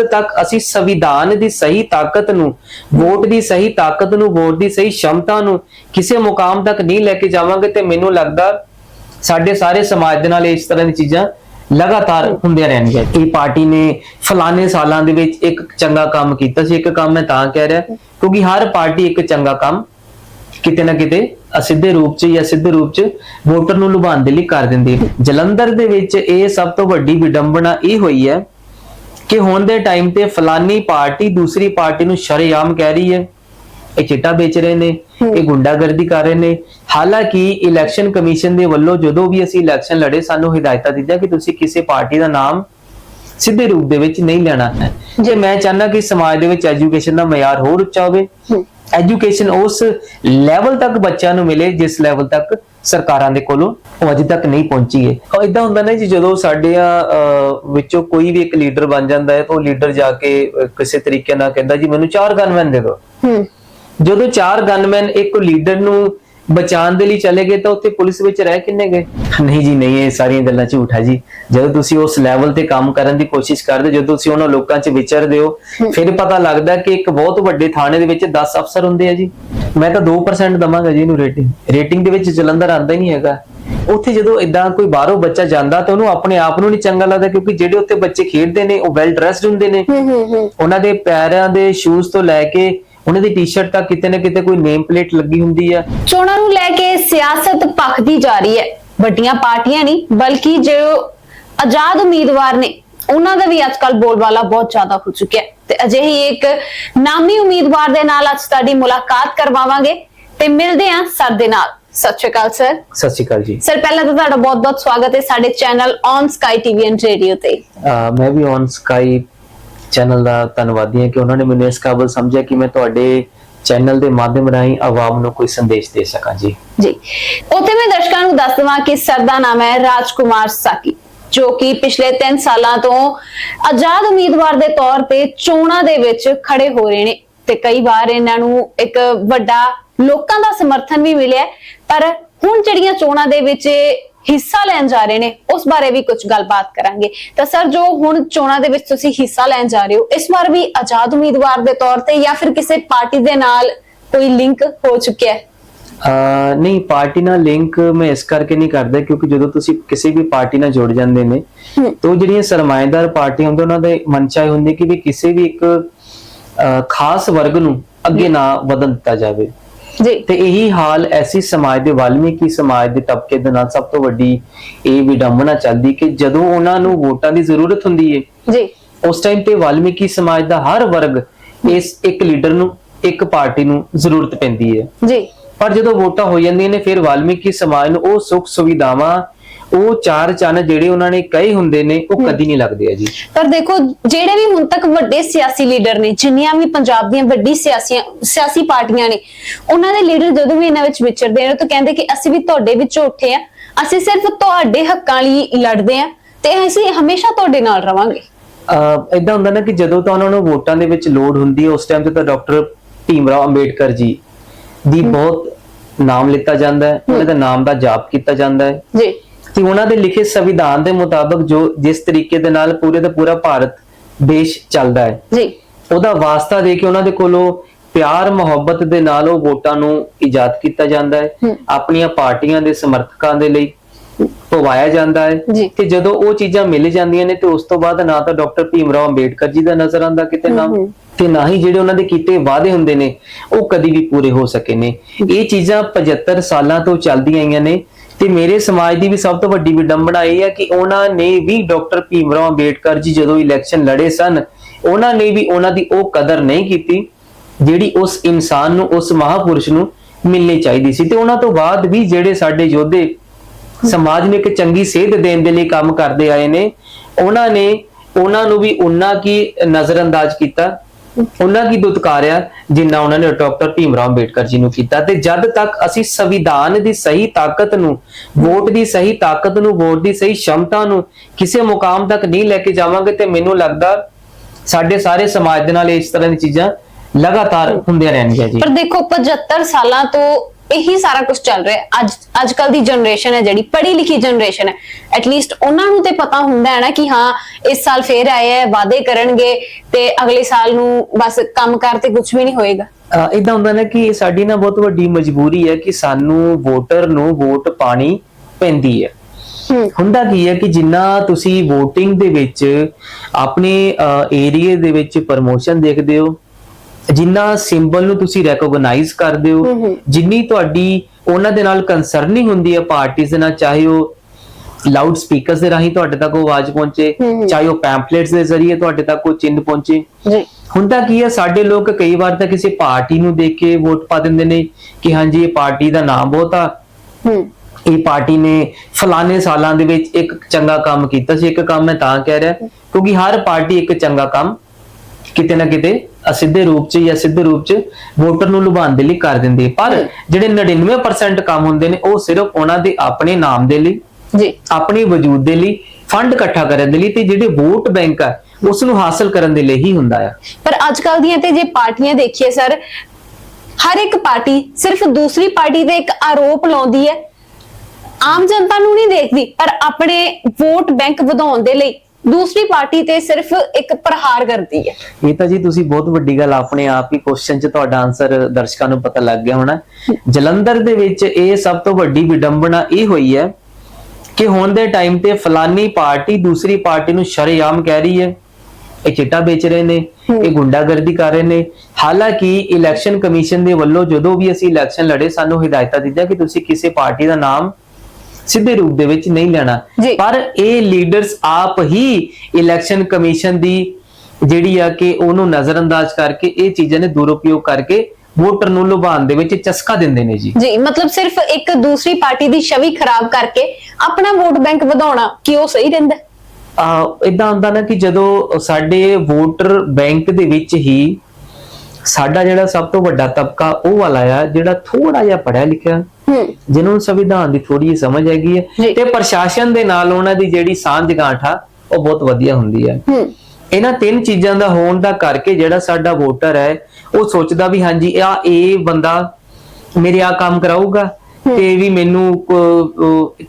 ਤੱਕ ਅਸੀਂ ਸੰਵਿਧਾਨ ਦੀ ਸਹੀ ਤਾਕਤ ਨੂੰ, ਵੋਟ ਦੀ ਸਹੀ ਤਾਕਤ ਨੂੰ, ਵੋਟ ਦੀ ਸਹੀ ਸ਼ਮਤਾ ਨੂੰ ਕਿਸੇ ਮੁਕਾਮ ਤੱਕ ਨਹੀਂ ਲੈ ਕੇ ਜਾਵਾਂਗੇ ਤੇ ਮੈਨੂੰ ਲੱਗਦਾ ਸਾਡੇ ਸਾਰੇ ਸਮਾਜ ਦੇ ਨਾਲ ਇਸ ਤਰ੍ਹਾਂ ਦੀ ਚੀਜ਼ਾਂ ਲਗਾਤਾਰ ਹੁੰਦੀਆਂ ਰਹਿਣਗੀਆਂ। ਇਹ ਪਾਰਟੀ ਨੇ ਫਲਾਣੇ ਸਾਲਾਂ ਦੇ ਵਿੱਚ ਇੱਕ ਚੰਗਾ ਕੰਮ ਕੀਤਾ ਸੀ, ਇੱਕ ਕੰਮ ਮੈਂ ਤਾਂ ਕਹਿ ਰਿਹਾ, ਕਿਉਂਕਿ ਹਰ ਪਾਰਟੀ ਇੱਕ ਚੰਗਾ ਕੰਮ ਕਿਤੇ ਨਾ ਕਿਤੇ ਅਸਿੱਧੇ ਰੂਪ 'ਚ ਜਾਂ ਸਿੱਧੇ ਰੂਪ 'ਚ ਵੋਟਰ ਨੂੰ ਲੁਭਾਉਣ ਦੇ ਲਈ ਕਰ ਦਿੰਦੀ ਹੈ। ਜਲੰਧਰ ਦੇ ਵਿੱਚ ਇਹ ਸਭ ਤੋਂ ਵੱਡੀ ਵਿਡੰਬਨਾ ਇਹ ਹੋਈ ਹੈ ਕਿ ਹੁਣ ਦੇ ਟਾਈਮ ਤੇ ਫਲਾਨੀ ਪਾਰਟੀ ਦੂਸਰੀ ਪਾਰਟੀ ਨੂੰ ਸ਼ਰੇਆਮ ਕਹਿ ਰਹੀ ਹੈ। ਇਹ ਚਿੱਟਾ ਵੇਚ ਰਹੇ ਨੇ ਇਹ ਗੁੰਡਾਗਰਦੀ ਕਰ ਰਹੇ ਨੇ। ਹਾਲਾਂਕਿ ਇਲੈਕਸ਼ਨ ਕਮਿਸ਼ਨ ਦੇ ਵੱਲੋਂ ਜਦੋਂ ਵੀ ਅਸੀਂ ਇਲੈਕਸ਼ਨ ਲੜੇ ਸਾਨੂੰ ਹਦਾਇਤਾਂ ਦਿੱਤੀਆਂ ਕਿ ਤੁਸੀਂ ਕਿਸੇ ਪਾਰਟੀ ਦਾ ਨਾਮ ਸਿੱਧੇ ਰੂਪ ਦੇ ਵਿੱਚ ਨਹੀਂ ਲੈਣਾ ਹੈ। ਜੇ। ਮੈਂ ਚਾਹਨਾ ਕਿ ਸਮਾਜ ਦੇ ਵਿੱਚ ਐਜੂਕੇਸ਼ਨ ਦਾ ਮਿਆਰ ਹੋਰ ਉੱਚਾ ਹੋਵੇ ਐਜੂਕੇਸ਼ਨ ਉਸ ਲੈਵਲ ਤੱਕ ਬੱਚਿਆਂ ਨੂੰ ਮਿਲੇ ਜਿਸ ਲੈਵਲ ਤੱਕ ਸਰਕਾਰਾਂ ਦੇ ਕੋਲੋਂ ਉਹ ਅਜੇ ਤੱਕ ਨਹੀਂ ਪਹੁੰਚੀ ਹੈ। ਉਹ ਇਦਾਂ ਹੁੰਦਾ ਨਾ ਜੀ ਜਦੋਂ ਸਾਡੇ ਅਹ, ਵਿੱਚੋਂ ਕੋਈ ਵੀ ਇੱਕ ਲੀਡਰ ਬਣ ਜਾਂਦਾ ਹੈ ਤਾਂ ਉਹ ਲੀਡਰ ਜਾ ਕੇ ਕਿਸੇ ਤਰੀਕੇ ਨਾਲ ਕਹਿੰਦਾ ਜੀ ਮੈਨੂੰ ਚਾਰ ਗਨਮੈਨ ਦੇ ਦਿਓ। ਹੂੰ। ਜਦੋਂ ਚਾਰ ਗਨਮੈਨ ਇੱਕ ਲੀਡਰ ਨੂੰ ਬਚਾਉਣ ਦੇ ਲਈ ਚਲੇ ਗਏ ਤਾਂ ਉੱਥੇ ਪੁਲਿਸ ਵਿੱਚ ਰਹਿ ਕਿੰਨੇ ਗਏ? ਨਹੀਂ ਜੀ ਨਹੀਂ ਇਹ ਸਾਰੀਆਂ ਗੱਲਾਂ ਝੂਠ ਹੈ ਜੀ। ਜਦੋਂ ਤੁਸੀਂ ਉਸ ਲੈਵਲ ਤੇ ਕੰਮ ਕਰਨ ਦੀ ਕੋਸ਼ਿਸ਼ ਕਰਦੇ ਹੋ, ਜਦੋਂ ਤੁਸੀਂ ਉਹਨਾਂ ਲੋਕਾਂ 'ਚ ਵਿਚਰਦੇ ਹੋ ਫਿਰ ਪਤਾ ਲੱਗਦਾ ਕਿ ਇੱਕ ਬਹੁਤ ਵੱਡੇ ਥਾਣੇ ਦੇ ਵਿੱਚ 10 ਅਫਸਰ ਹੁੰਦੇ ਆ ਜੀ। ਮੈਂ ਤਾਂ 2% ਦਵਾਂਗਾ ਜੀ ਇਹਨੂੰ ਰੇਟਿੰਗ ਰੇਟਿੰਗ ਦੇ ਵਿੱਚ ਜਲੰਧਰ ਆਂਦਾ ਹੀ ਨਹੀਂ ਹੈਗਾ। ਉੱਥੇ ਜਦੋਂ ਇਦਾਂ ਕੋਈ ਬਾਹਰੋਂ ਬੱਚਾ ਜਾਂਦਾ ਤਾਂ ਉਹਨੂੰ ਆਪਣੇ ਆਪ ਨੂੰ ਨਹੀਂ ਚੰਗਾ ਲੱਗਦਾ ਕਿਉਂਕਿ ਜਿਹੜੇ ਉੱਥੇ ਬੱਚੇ ਖੇਡਦੇ ਨੇ ਉਹ ਵੈਲ ਡਰੈਸਡ ਹੁੰਦੇ ਨੇ। ਉਹਨਾਂ ਦੇ ਪੈਰਾਂ ਦੇ ਸ਼ੂਜ਼ ਤੋਂ ਲੈ ਕੇ ਉਹਨਾਂ ਦੀ ਟੀ-ਸ਼ਰਟ ਤੱਕ ਕਿਤੇ ਨਾ ਕਿਤੇ ਕੋਈ ਨੇਮ ਪਲੇਟ ਲੱਗੀ ਹੁੰਦੀ ਆ। ਚੋਣਾਂ ਨੂੰ ਲੈ ਕੇ ਸਿਆਸਤ ਭਖਦੀ ਜਾ ਰਹੀ ਹੈ। ਵੱਡੀਆਂ ਪਾਰਟੀਆਂ ਨਹੀਂ ਬਲਕਿ ਜੋ ਆਜ਼ਾਦ ਉਮੀਦਵਾਰ ਨੇ ਉਹਨਾਂ ਦਾ ਵੀ ਅੱਜਕੱਲ ਬੋਲਬਾਲਾ ਬਹੁਤ ਜ਼ਿਆਦਾ ਹੋ ਚੁੱਕਿਆ ਤੇ ਅਜਿਹੀ ਇੱਕ ਨਾਮੀ ਉਮੀਦਵਾਰ ਦੇ ਨਾਲ ਅੱਜ ਤੁਹਾਡੀ ਮੁਲਾਕਾਤ ਕਰਵਾਵਾਂਗੇ ਤੇ ਮਿਲਦੇ ਹਾਂ ਸਰ ਦੇ ਨਾਲ। ਸਤਿ ਸ਼੍ਰੀ ਅਕਾਲ ਸਰ। ਸਤਿ ਸ਼੍ਰੀ ਅਕਾਲ ਜੀ। ਸਰ ਪਹਿਲਾਂ ਤਾਂ ਤੁਹਾਡਾ ਬਹੁਤ-ਬਹੁਤ ਸਵਾਗਤ ਹੈ ਸਾਡੇ channel on sky TV and radio ਤੇ। ਮੈਂ ਵੀ ਔਨ ਸਕਾਈ ਚੈਨਲ ਦਾ ਧੰਨਵਾਦੀ ਹਾਂ ਕਿ ਉਹਨਾਂ ਨੇ ਮੈਨੂੰ ਇਸ ਕਾਬਲ ਸਮਝਿਆ ਕਿ ਮੈਂ ਤੁਹਾਡੇ ਚੈਨਲ ਦੇ ਮਾਧਿਅਮ ਰਾਹੀਂ ਆਵਾਮ ਨੂੰ ਕੋਈ ਸੰਦੇਸ਼ ਦੇ ਸਕਾਂ ਜੀ। ਜੀ। ਉੱਥੇ ਮੈਂ ਦਰਸ਼ਕਾਂ ਨੂੰ ਦੱਸ ਦਵਾਂ ਕਿ ਸਰ ਦਾ ਨਾਮ ਹੈ ਰਾਜਕੁਮਾਰ ਸਾਕੀ, ਜੋ ਕਿ ਪਿਛਲੇ 3 ਸਾਲਾਂ ਤੋਂ ਆਜ਼ਾਦ ਉਮੀਦਵਾਰ ਦੇ ਤੌਰ ਤੇ ਚੋਣਾਂ ਦੇ ਵਿੱਚ ਖੜੇ ਹੋ ਰਹੇ ਨੇ ਤੇ ਕਈ ਵਾਰ ਇਹਨਾਂ ਨੂੰ ਇੱਕ ਵੱਡਾ ਲੋਕਾਂ ਦਾ ਸਮਰਥਨ ਵੀ ਮਿਲਿਆ ਪਰ ਹੁਣ ਜਿਹੜੀਆਂ ਚੋਣਾਂ ਦੇ ਵਿੱਚ ਹਿੱਸਾ ਲੈਣ ਜਾ ਰਹੇ ਨੇ ਉਸ ਬਾਰੇ ਵੀ ਕੁਝ ਗੱਲਬਾਤ ਕਰਾਂਗੇ। ਤਾਂ ਸਰ ਜੋ ਹੁਣ ਚੋਣਾਂ ਦੇ ਵਿੱਚ ਤੁਸੀਂ ਹਿੱਸਾ ਲੈਣ ਜਾ ਰਹੇ ਹੋ ਇਸ ਵਾਰ ਵੀ ਆਜ਼ਾਦ ਉਮੀਦਵਾਰ ਦੇ ਤੌਰ ਤੇ ਜਾਂ ਫਿਰ ਕਿਸੇ ਪਾਰਟੀ ਦੇ ਨਾਲ ਕੋਈ ਲਿੰਕ ਹੋ ਚੁੱਕਿਆ ਹੈ? ਨਹੀਂ ਪਾਰਟੀ ਨਾਲ ਲਿੰਕ ਮੈਂ ਇਸ ਕਰਕੇ ਨਹੀਂ ਕਰਦਾ ਕਿਉਂਕਿ ਜਦੋਂ ਤੁਸੀਂ ਕਿਸੇ ਵੀ ਪਾਰਟੀ ਨਾਲ ਜੁੜ ਜਾਂਦੇ ਨੇ। ਤਾਂ ਜਿਹੜੀਆਂ ਸਰਮਾਏਦਾਰ ਪਾਰਟੀਆਂ ਹੁੰਦੀਆਂ ਉਹਨਾਂ ਦੇ ਮਨਚਾ ਇਹ ਹੁੰਦੀ ਕਿ ਵੀ ਕਿਸੇ ਵੀ ਇੱਕ ਖਾਸ ਵਰਗ ਨੂੰ ਅੱਗੇ ਨਾ ਵਧਣ ਦਿੱਤਾ ਜਾਵੇ। ਜੀ। ਤੇ ਇਹੀ ਹਾਲ ਐਸੀ ਸਮਾਜ ਦੇ ਵਾਲਮੀਕੀ ਸਮਾਜ ਦੇ ਤਬਕੇ ਦੇ ਨਾਲ ਸਭ ਤੋਂ ਵੱਡੀ ਇਹ ਵਿਡੰਬਨਾ ਚੱਲਦੀ ਕਿ ਜਦੋਂ ਉਹਨਾਂ ਨੂੰ ਵੋਟਾਂ ਦੀ ਜ਼ਰੂਰਤ ਹੁੰਦੀ ਹੈ ਜੀ। ਉਸ ਟਾਈਮ ਤੇ ਵਾਲਮੀਕੀ ਸਮਾਜ ਦਾ ਹਰ ਵਰਗ ਇਸ ਇੱਕ ਲੀਡਰ ਨੂੰ ਇੱਕ ਪਾਰਟੀ ਨੂੰ ਜ਼ਰੂਰਤ ਪੈਂਦੀ ਹੈ ਜੀ। ਪਰ ਜਦੋਂ ਵੋਟਾਂ ਹੋ ਜਾਂਦੀਆਂ ਨੇ ਫਿਰ ਵਾਲਮੀਕੀ ਸਮਾਜ ਨੂੰ ਉਹ ਸੁੱਖ ਸੁਵਿਧਾਵਾਂ ਉਹ ਚਾਰ ਚੰਨ ਜਿਹੜੇ ਉਹਨਾਂ ਨੇ ਕਹੇ ਹੁੰਦੇ ਨੇ ਉਹ ਕਦੀ ਨਹੀਂ ਲੱਗਦੇ ਆ ਜੀ। ਪਰ ਦੇਖੋ ਜਿਹੜੇ ਵੀ ਹੁਣ ਤੱਕ ਵੱਡੇ ਸਿਆਸੀ ਲੀਡਰ ਨੇ ਜਿੰਨੀਆਂ ਵੀ ਪੰਜਾਬ ਦੀਆਂ ਵੱਡੀ ਸਿਆਸੀਆਂ ਸਿਆਸੀ ਪਾਰਟੀਆਂ ਨੇ ਉਹਨਾਂ ਦੇ ਲੀਡਰ ਜਦੋਂ ਵੀ ਇਹਨਾਂ ਵਿੱਚ ਵਿਚਰਦੇ ਨੇ ਤਾਂ ਕਹਿੰਦੇ ਕਿ ਅਸੀਂ ਵੀ ਤੁਹਾਡੇ ਵਿੱਚੋਂ ਉੱਠੇ ਆ ਅਸੀਂ ਸਿਰਫ ਤੁਹਾਡੇ ਹੱਕਾਂ ਲਈ ਲੜਦੇ ਆ ਤੇ ਅਸੀਂ ਹਮੇਸ਼ਾ ਤੁਹਾਡੇ ਨਾਲ ਰਵਾਂਗੇ। ਇਦਾਂ ਹੁੰਦਾ ਨਾ ਕਿ ਜਦੋਂ ਤਾਂ ਉਹਨਾਂ ਨੂੰ ਵੋਟਾਂ ਦੇ ਵਿੱਚ ਲੋੜ ਹੁੰਦੀ ਹੈ ਉਸ ਟਾਈਮ ਤੇ ਤਾਂ ਡਾਕਟਰ ਭੀਮਰਾਓ ਅੰਬੇਡਕਰ ਜੀ ਦੀ ਬਹੁਤ ਨਾਮ ਲਿੱਤਾ ਜਾਂਦਾ ਹੈ ਉਹਨਾਂ ਦੇ ਨਾਮ ਦਾ ਜਾਪ ਕੀਤਾ ਜਾਂਦਾ ਹੈ। ਜੀ। ਕਿ ਉਹਨਾਂ ਦੇ ਲਿਖੇ ਸੰਵਿਧਾਨ ਦੇ ਮੁਤਾਬਕ ਜੋ ਜਿਸ ਤਰੀਕੇ ਦੇ ਨਾਲ ਪੂਰੇ ਦਾ ਪੂਰਾ ਭਾਰਤ ਦੇਸ਼ ਚੱਲਦਾ ਹੈ ਜੀ ਉਹਦਾ ਵਾਸਤਾ ਦੇ ਕੇ ਉਹਨਾਂ ਦੇ ਕੋਲੋਂ ਪਿਆਰ ਮੁਹੱਬਤ ਦੇ ਨਾਲ ਉਹ ਵੋਟਾਂ ਨੂੰ ਇਜਾਦ ਕੀਤਾ ਜਾਂਦਾ ਹੈ। ਆਪਣੀਆਂ ਪਾਰਟੀਆਂ ਦੇ ਸਮਰਥਕਾਂ ਦੇ ਲਈ ਪਵਾਇਆ ਜਾਂਦਾ। ਹੈ ਤੇ ਜਦੋਂ ਉਹ ਚੀਜ਼ਾਂ ਮਿਲ ਜਾਂਦੀਆਂ ਨੇ ਤੇ ਉਸ ਤੋਂ ਬਾਅਦ ਨਾ ਤਾਂ ਡਾਕਟਰ ਭੀਮਰਾਓ ਅੰਬੇਡਕਰ ਜੀ ਦਾ ਨਜ਼ਰ ਆਉਂਦਾ ਕਿਤੇ ਨਾ। ਤੇ ਨਾ ਹੀ ਜਿਹੜੇ ਉਹਨਾਂ ਦੇ ਕੀਤੇ ਵਾਅਦੇ ਹੁੰਦੇ ਨੇ ਉਹ ਕਦੀ ਵੀ ਪੂਰੇ ਹੋ ਸਕੇ ਨੇ ਇਹ ਚੀਜ਼ਾਂ 75 ਸਾਲਾਂ ਤੋਂ ਚੱਲਦੀਆਂ ਆਈਆਂ ਨੇ ਤੇ ਮੇਰੇ ਸਮਾਜ ਦੀ ਵੀ ਸਭ ਤੋਂ ਵੱਡੀ ਵਿਡੰਬਣਾ ਇਹ ਹੈ ਕਿ ਉਹਨਾਂ ਨੇ ਵੀ ਡਾਕਟਰ ਭੀਮਰਾਓ ਅੰਬੇਡਕਰ ਜੀ ਜਦੋਂ ਇਲੈਕਸ਼ਨ ਲੜੇ ਸਨ, ਉਹਨਾਂ ਨੇ ਵੀ ਉਹਨਾਂ ਦੀ ਉਹ ਕਦਰ ਨਹੀਂ ਕੀਤੀ, ਜਿਹੜੀ ਉਸ ਇਨਸਾਨ ਨੂੰ, ਉਸ ਮਹਾਪੁਰਸ਼ ਨੂੰ ਮਿਲਣੀ ਚਾਹੀਦੀ ਸੀ। ਤੇ ਉਹਨਾਂ ਤੋਂ ਬਾਅਦ ਵੀ ਜਿਹੜੇ ਸਾਡੇ ਯੋਧੇ ਸਮਾਜ ਨੂੰ ਇੱਕ ਚੰਗੀ ਸੇਧ ਦੇਣ ਦੇ ਲਈ ਕੰਮ ਕਰਦੇ ਆਏ ਨੇ, ਉਹਨਾਂ ਨੇ, ਉਹਨਾਂ ਨੂੰ ਵੀ ਉਨਾ ਕੀ ਨਜ਼ਰਅੰਦਾਜ਼ ਕੀਤਾ। ਉਹਨਾਂ ਕੀ ਦੁਤਕਾਰਿਆ ਜਿੰਨਾ ਉਹਨਾਂ ਨੇ ਡਾਕਟਰ ਭੀਮਰਾਓ ਅੰਬੇਡਕਰ ਜੀ ਨੂੰ ਕੀਤਾ ਤੇ ਜਦ ਤੱਕ ਅਸੀਂ ਸੰਵਿਧਾਨ ਦੀ ਸਹੀ ਤਾਕਤ ਨੂੰ, ਵੋਟ ਦੀ ਸਹੀ ਤਾਕਤ ਨੂੰ, ਵੋਟ ਦੀ ਸਹੀ ਸ਼ਮਤਾ ਨੂੰ ਕਿਸੇ ਮੁਕਾਮ ਤੱਕ ਨਹੀਂ ਲੈ ਕੇ ਜਾਵਾਂਗੇ ਤੇ ਮੈਨੂੰ ਲੱਗਦਾ ਸਾਡੇ ਸਾਰੇ ਸਮਾਜ ਦੇ ਨਾਲ ਇਸ ਤਰ੍ਹਾਂ ਦੀ ਚੀਜ਼ਾਂ ਲਗਾਤਾਰ ਹੁੰਦੀਆਂ ਰਹਿਣਗੀਆਂ ਜੀ। ਪਰ ਦੇਖੋ 75 ਸਾਲਾਂ ਤੋਂ ਇਹੀ ਸਾਰਾ ਕੁਝ ਚੱਲ ਰਿਹਾ। ਅੱਜ ਅੱਜ ਕੱਲ ਦੀ ਜਨਰੇਸ਼ਨ ਹੈ ਜਿਹੜੀ ਪੜ੍ਹੀ ਲਿਖੀ ਜਨਰੇਸ਼ਨ ਹੈ ਐਟਲੀਸਟ ਉਹਨਾਂ ਨੂੰ ਤੇ ਪਤਾ ਹੁੰਦਾ ਹੈ ਨਾ ਕਿ ਹਾਂ ਇਸ ਸਾਲ ਫੇਰ ਆਏ ਹੈ ਵਾਅਦੇ ਕਰਨਗੇ ਤੇ ਅਗਲੇ ਸਾਲ ਨੂੰ ਬਸ ਕੰਮ ਕਰ ਤੇ ਕੁਝ ਵੀ ਨਹੀਂ ਹੋਏਗਾ। ਇਦਾਂ ਹੁੰਦਾ ਨਾ ਕਿ ਸਾਡੀ ਨਾ ਬਹੁਤ ਵੱਡੀ ਮਜਬੂਰੀ ਹੈ ਕਿ ਸਾਨੂੰ ਵੋਟਰ ਨੂੰ ਵੋਟ ਪਾਣੀ ਪੈਂਦੀ ਹੈ। ਹੂੰ। ਹੁੰਦਾ ਕੀ ਹੈ ਕਿ ਜਿੰਨਾ ਤੁਸੀਂ VOTING ਦੇ ਵਿੱਚ ਆਪਣੇ ਏਰੀਆ ਦੇ ਵਿੱਚ ਪ੍ਰਮੋਸ਼ਨ ਦੇਖਦੇ ਹੋ ਜਿੰਨਾ ਸਿੰਬਲ ਨੂੰ ਤੁਸੀਂ ਰੈਕੋਗਨਾਈਜ਼ ਕਰਦੇ ਹੋ। ਜਿੰਨੀ ਤੁਹਾਡੀ ਉਹਨਾਂ ਦੇ ਨਾਲ ਕੰਸਰਨਿੰਗ ਹੁੰਦੀ ਹੈ ਪਾਰਟੀਆਂ ਦੇ ਨਾਲ ਚਾਹੇ ਉਹ ਲਾਊਡ ਸਪੀਕਰਸ ਦੇ ਰਾਹੀਂ ਤੁਹਾਡੇ ਤੱਕ ਉਹ ਆਵਾਜ਼ ਪਹੁੰਚੇ। ਚਾਹੇ ਉਹ ਪੈਂਫਲੇਟਸ ਦੇ ਜ਼ਰੀਏ ਤੁਹਾਡੇ ਤੱਕ ਉਹ ਚਿੰਨ੍ਹ ਪਹੁੰਚੇ ਜੀ ਹੁੰਦਾ ਕੀ ਹੈ ਸਾਡੇ ਲੋਕ ਕਈ ਵਾਰ ਤਾਂ ਕਿਸੇ ਪਾਰਟੀ ਨੂੰ ਦੇਖ ਕੇ ਵੋਟ ਪਾ ਦਿੰਦੇ ਨੇ ਕਿ ਹਾਂਜੀ ਇਹ ਪਾਰਟੀ ਦਾ ਨਾਮ ਬਹੁਤ ਆ ਹੂੰ ਇਹ ਪਾਰਟੀ ਨੇ ਫਲਾਣੇ ਸਾਲਾਂ ਦੇ ਵਿੱਚ ਇੱਕ ਚੰਗਾ ਕੰਮ ਕੀਤਾ ਸੀ ਇੱਕ ਕੰਮ ਮੈਂ ਤਾਂ ਕਹਿ ਰਿਹਾ ਕਿਉਂਕਿ ਹਰ ਪਾਰਟੀ ਇੱਕ ਚੰਗਾ ਕੰਮ ਕਿਤੇ ਨਾ ਕਿਤੇ ਅਸਿੱਧੇ ਰੂਪ 'ਚ ਜਾਂ ਸਿੱਧੇ ਰੂਪ 'ਚ ਵੋਟਰ ਨੂੰ ਲੁਭਾਉਣ ਦੇ ਲਈ ਕਰ ਦਿੰਦੀ ਹੈ। ਪਰ। ਜਿਹੜੇ 99% ਕੰਮ ਹੁੰਦੇ ਨੇ ਉਹ ਸਿਰਫ ਉਹਨਾਂ ਦੇ ਆਪਣੇ ਨਾਮ ਦੇ ਲਈ ਜੀ। ਆਪਣੇ ਵਜੂਦ ਦੇ ਲਈ ਫੰਡ ਇਕੱਠਾ ਕਰਨ ਦੇ ਲਈ ਤੇ ਜਿਹੜੇ ਵੋਟ ਬੈਂਕ ਆ ਉਸ ਨੂੰ ਹਾਸਲ ਕਰਨ ਦੇ ਲਈ ਹੀ ਹੁੰਦਾ ਆ। ਪਰ ਅੱਜ ਕੱਲ ਦੀਆਂ ਤੇ ਜੇ ਪਾਰਟੀਆਂ ਦੇਖੀਏ ਸਰ ਹਰ ਇੱਕ ਪਾਰਟੀ ਸਿਰਫ ਦੂਸਰੀ ਪਾਰਟੀ ਤੇ ਇੱਕ ਆਰੋਪ ਲਾਉਂਦੀ ਹੈ। ਆਮ ਜਨਤਾ ਨੂੰ ਨਹੀਂ ਦੇਖਦੀ ਪਰ ਆਪਣੇ ਵੋਟ ਬੈਂਕ ਵਧਾਉਣ ਦੇ ਲਈ ਦੂਸਰੀ ਪਾਰਟੀ ਤੇ ਸਿਰਫ ਇੱਕ ਪ੍ਰਹਾਰ ਕਰਦੀ ਹੈ। ਇਹ ਤਾਂ ਜੀ ਤੁਸੀਂ ਬਹੁਤ ਵੱਡੀ ਗੱਲ ਆਪਣੇ ਆਪ ਹੀ ਕੁਐਸਚਨ 'ਚ ਤੁਹਾਡਾ ਆਨਸਰ ਦਰਸ਼ਕਾਂ ਨੂੰ ਪਤਾ ਲੱਗ ਗਿਆ ਹੋਣਾ। ਜਲੰਧਰ ਦੇ ਵਿੱਚ ਇਹ ਸਭ ਤੋਂ ਵੱਡੀ ਵਿਡੰਬਨਾ ਇਹ ਹੋਈ ਹੈ ਕਿ ਹੁਣ ਦੇ ਟਾਈਮ ਤੇ ਫਲਾਨੀ ਪਾਰਟੀ ਦੂਸਰੀ ਪਾਰਟੀ ਨੂੰ ਸ਼ਰੇਆਮ ਕਹਿ ਰਹੀ ਹੈ। ਇਹ ਚਿੱਟਾ ਵੇਚ ਰਹੇ ਨੇ ਇਹ ਗੁੰਡਾਗਰਦੀ ਕਰ ਰਹੇ ਨੇ। ਹਾਲਾਂਕਿ ਇਲੈਕਸ਼ਨ ਕਮਿਸ਼ਨ ਦੇ ਵੱਲੋਂ ਜਦੋਂ ਵੀ ਅਸੀਂ ਇਲੈਕਸ਼ਨ ਲੜੇ ਸਾਨੂੰ ਹਦਾਇਤਾਂ ਦਿੱਤੀਆਂ ਕਿ ਤੁਸੀਂ ਕਿਸੇ ਪਾਰਟੀ ਦਾ ਨਾਮ ਸਿੱਧੇ ਰੂਪ ਦੇ ਵਿੱਚ ਨਹੀਂ ਲੈਣਾ। ਪਰ ਇਹ ਲੀਡਰਸ ਆਪ ਹੀ ਇਲੈਕਸ਼ਨ ਕਮਿਸ਼ਨ ਦੀ ਜਿਹੜੀ ਆ ਕਿ ਉਹਨੂੰ ਨਜ਼ਰਅੰਦਾਜ਼ ਕਰਕੇ ਇਹ ਚੀਜ਼ਾਂ ਨੇ ਦੁਰਉਪਯੋਗ ਕਰਕੇ ਵੋਟਰ ਨੂੰ ਲੁਭਾਉਣ ਦੇ ਵਿੱਚ ਚਸਕਾ ਦਿੰਦੇ ਨੇ ਜੀ ਜੀ ਮਤਲਬ ਸਿਰਫ ਇੱਕ ਦੂਸਰੀ ਪਾਰਟੀ ਦੀ ਛਵੀ ਖਰਾਬ ਕਰਕੇ ਆਪਣਾ ਵੋਟ ਬੈਂਕ ਵਧਾਉਣਾ ਕਿ ਉਹ ਸਹੀ ਰਹਿੰਦਾ? ਆ ਇਦਾਂ ਹੁੰਦਾ ਨਾ ਕਿ ਜਦੋਂ ਸਾਡੇ ਵੋਟਰ ਬੈਂਕ ਦੇ ਵਿੱਚ ਹੀ ਸਾਡਾ ਜਿਹੜਾ ਸਭ ਤੋਂ ਵੱਡਾ ਤਬਕਾ ਉਹ ਵਾਲਾ ਆ ਜਿਹੜਾ ਥੋੜਾ ਜਿਹਾ ਪੜ੍ਹਿਆ ਲਿਖਿਆ ਜਿਹਨੂੰ ਸੰਵਿਧਾਨ ਦੀ ਥੋੜੀ ਜਿਹੀ ਸਮਝ ਹੈਗੀ ਹੈ। ਤੇ ਪ੍ਰਸ਼ਾਸਨ ਦੇ ਨਾਲ ਉਹਨਾਂ ਦੀ ਜਿਹੜੀ ਸਾਂਝ ਗਾਂਠ ਆ ਉਹ ਬਹੁਤ ਵਧੀਆ ਹੁੰਦੀ ਹੈ। ਇਹਨਾਂ ਤਿੰਨ ਚੀਜ਼ਾਂ ਦਾ ਹੋਣ ਦਾ ਕਰਕੇ ਜਿਹੜਾ ਸਾਡਾ ਵੋਟਰ ਹੈ ਉਹ ਸੋਚਦਾ ਵੀ ਹਾਂਜੀ ਆ ਇਹ ਬੰਦਾ ਮੇਰੇ ਆ ਕੰਮ ਕਰਾਊਗਾ ਤੇ ਵੀ ਮੈਨੂੰ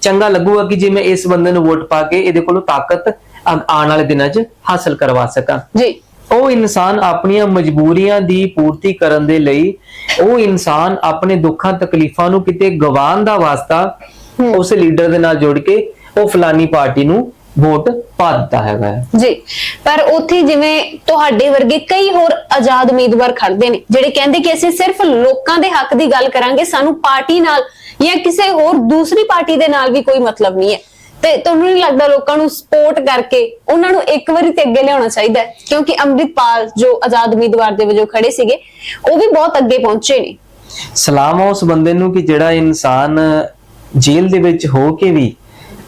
ਚੰਗਾ ਲੱਗੂਗਾ ਕਿ ਜੇ ਮੈਂ ਇਸ ਬੰਦੇ ਨੂੰ ਵੋਟ ਪਾ ਕੇ ਇਹਦੇ ਕੋਲੋਂ ਤਾਕਤ ਆਉਣ ਵਾਲੇ ਦਿਨਾਂ 'ਚ ਹਾਸਲ ਕਰਵਾ ਸਕਾਂ। ਜੀ। ਉਹ ਇਨਸਾਨ ਆਪਣੀਆਂ ਮਜਬੂਰੀਆਂ ਦੀ ਪੂਰਤੀ ਕਰਨ ਦੇ ਲਈ ਉਹ ਇਨਸਾਨ ਆਪਣੇ ਦੁੱਖਾਂ ਤਕਲੀਫਾਂ ਨੂੰ ਕਿਤੇ ਗਵਾਉਣ ਦਾ ਵਾਸਤਾ ਉਸ ਲੀਡਰ ਦੇ ਨਾਲ ਜੁੜ ਕੇ ਉਹ ਫਲਾਨੀ ਪਾਰਟੀ ਨੂੰ ਵੋਟ ਪਾ ਦਿੱਤਾ ਹੈਗਾ। ਜੀ ਪਰ ਉੱਥੇ ਜਿਵੇਂ ਤੁਹਾਡੇ ਵਰਗੇ ਕਈ ਹੋਰ ਆਜ਼ਾਦ ਉਮੀਦਵਾਰ ਖੜਦੇ ਨੇ ਜਿਹੜੇ ਕਹਿੰਦੇ ਕਿ ਅਸੀਂ ਸਿਰਫ ਲੋਕਾਂ ਦੇ ਹੱਕ ਦੀ ਗੱਲ ਕਰਾਂਗੇ ਸਾਨੂੰ ਪਾਰਟੀ ਨਾਲ ਜਾਂ ਕਿਸੇ ਹੋਰ ਦੂਸਰੀ ਪਾਰਟੀ ਦੇ ਨਾਲ ਵੀ ਕੋਈ ਮਤਲਬ ਨਹੀਂ ਹੈ ਤੇ ਤੁਹਾਨੂੰ ਨਹੀਂ ਲੱਗਦਾ ਲੋਕਾਂ ਨੂੰ ਸਪੋਰਟ ਕਰਕੇ ਉਹਨਾਂ ਨੂੰ ਇੱਕ ਵਾਰੀ ਤੇ ਅੱਗੇ ਲਿਆਉਣਾ ਚਾਹੀਦਾ ਹੈ? ਕਿਉਂਕਿ ਅੰਮ੍ਰਿਤਪਾਲ ਜੋ ਆਜ਼ਾਦ ਉਮੀਦਵਾਰ ਦੇ ਵਜੋਂ ਖੜੇ ਸੀਗੇ ਉਹ ਵੀ ਬਹੁਤ ਅੱਗੇ ਪਹੁੰਚੇ ਨੇ। ਸਲਾਮ ਆ ਉਸ ਬੰਦੇ ਨੂੰ ਕਿ ਜਿਹੜਾ ਇਨਸਾਨ ਜੇਲ੍ਹ ਦੇ ਵਿੱਚ ਹੋ ਕੇ ਵੀ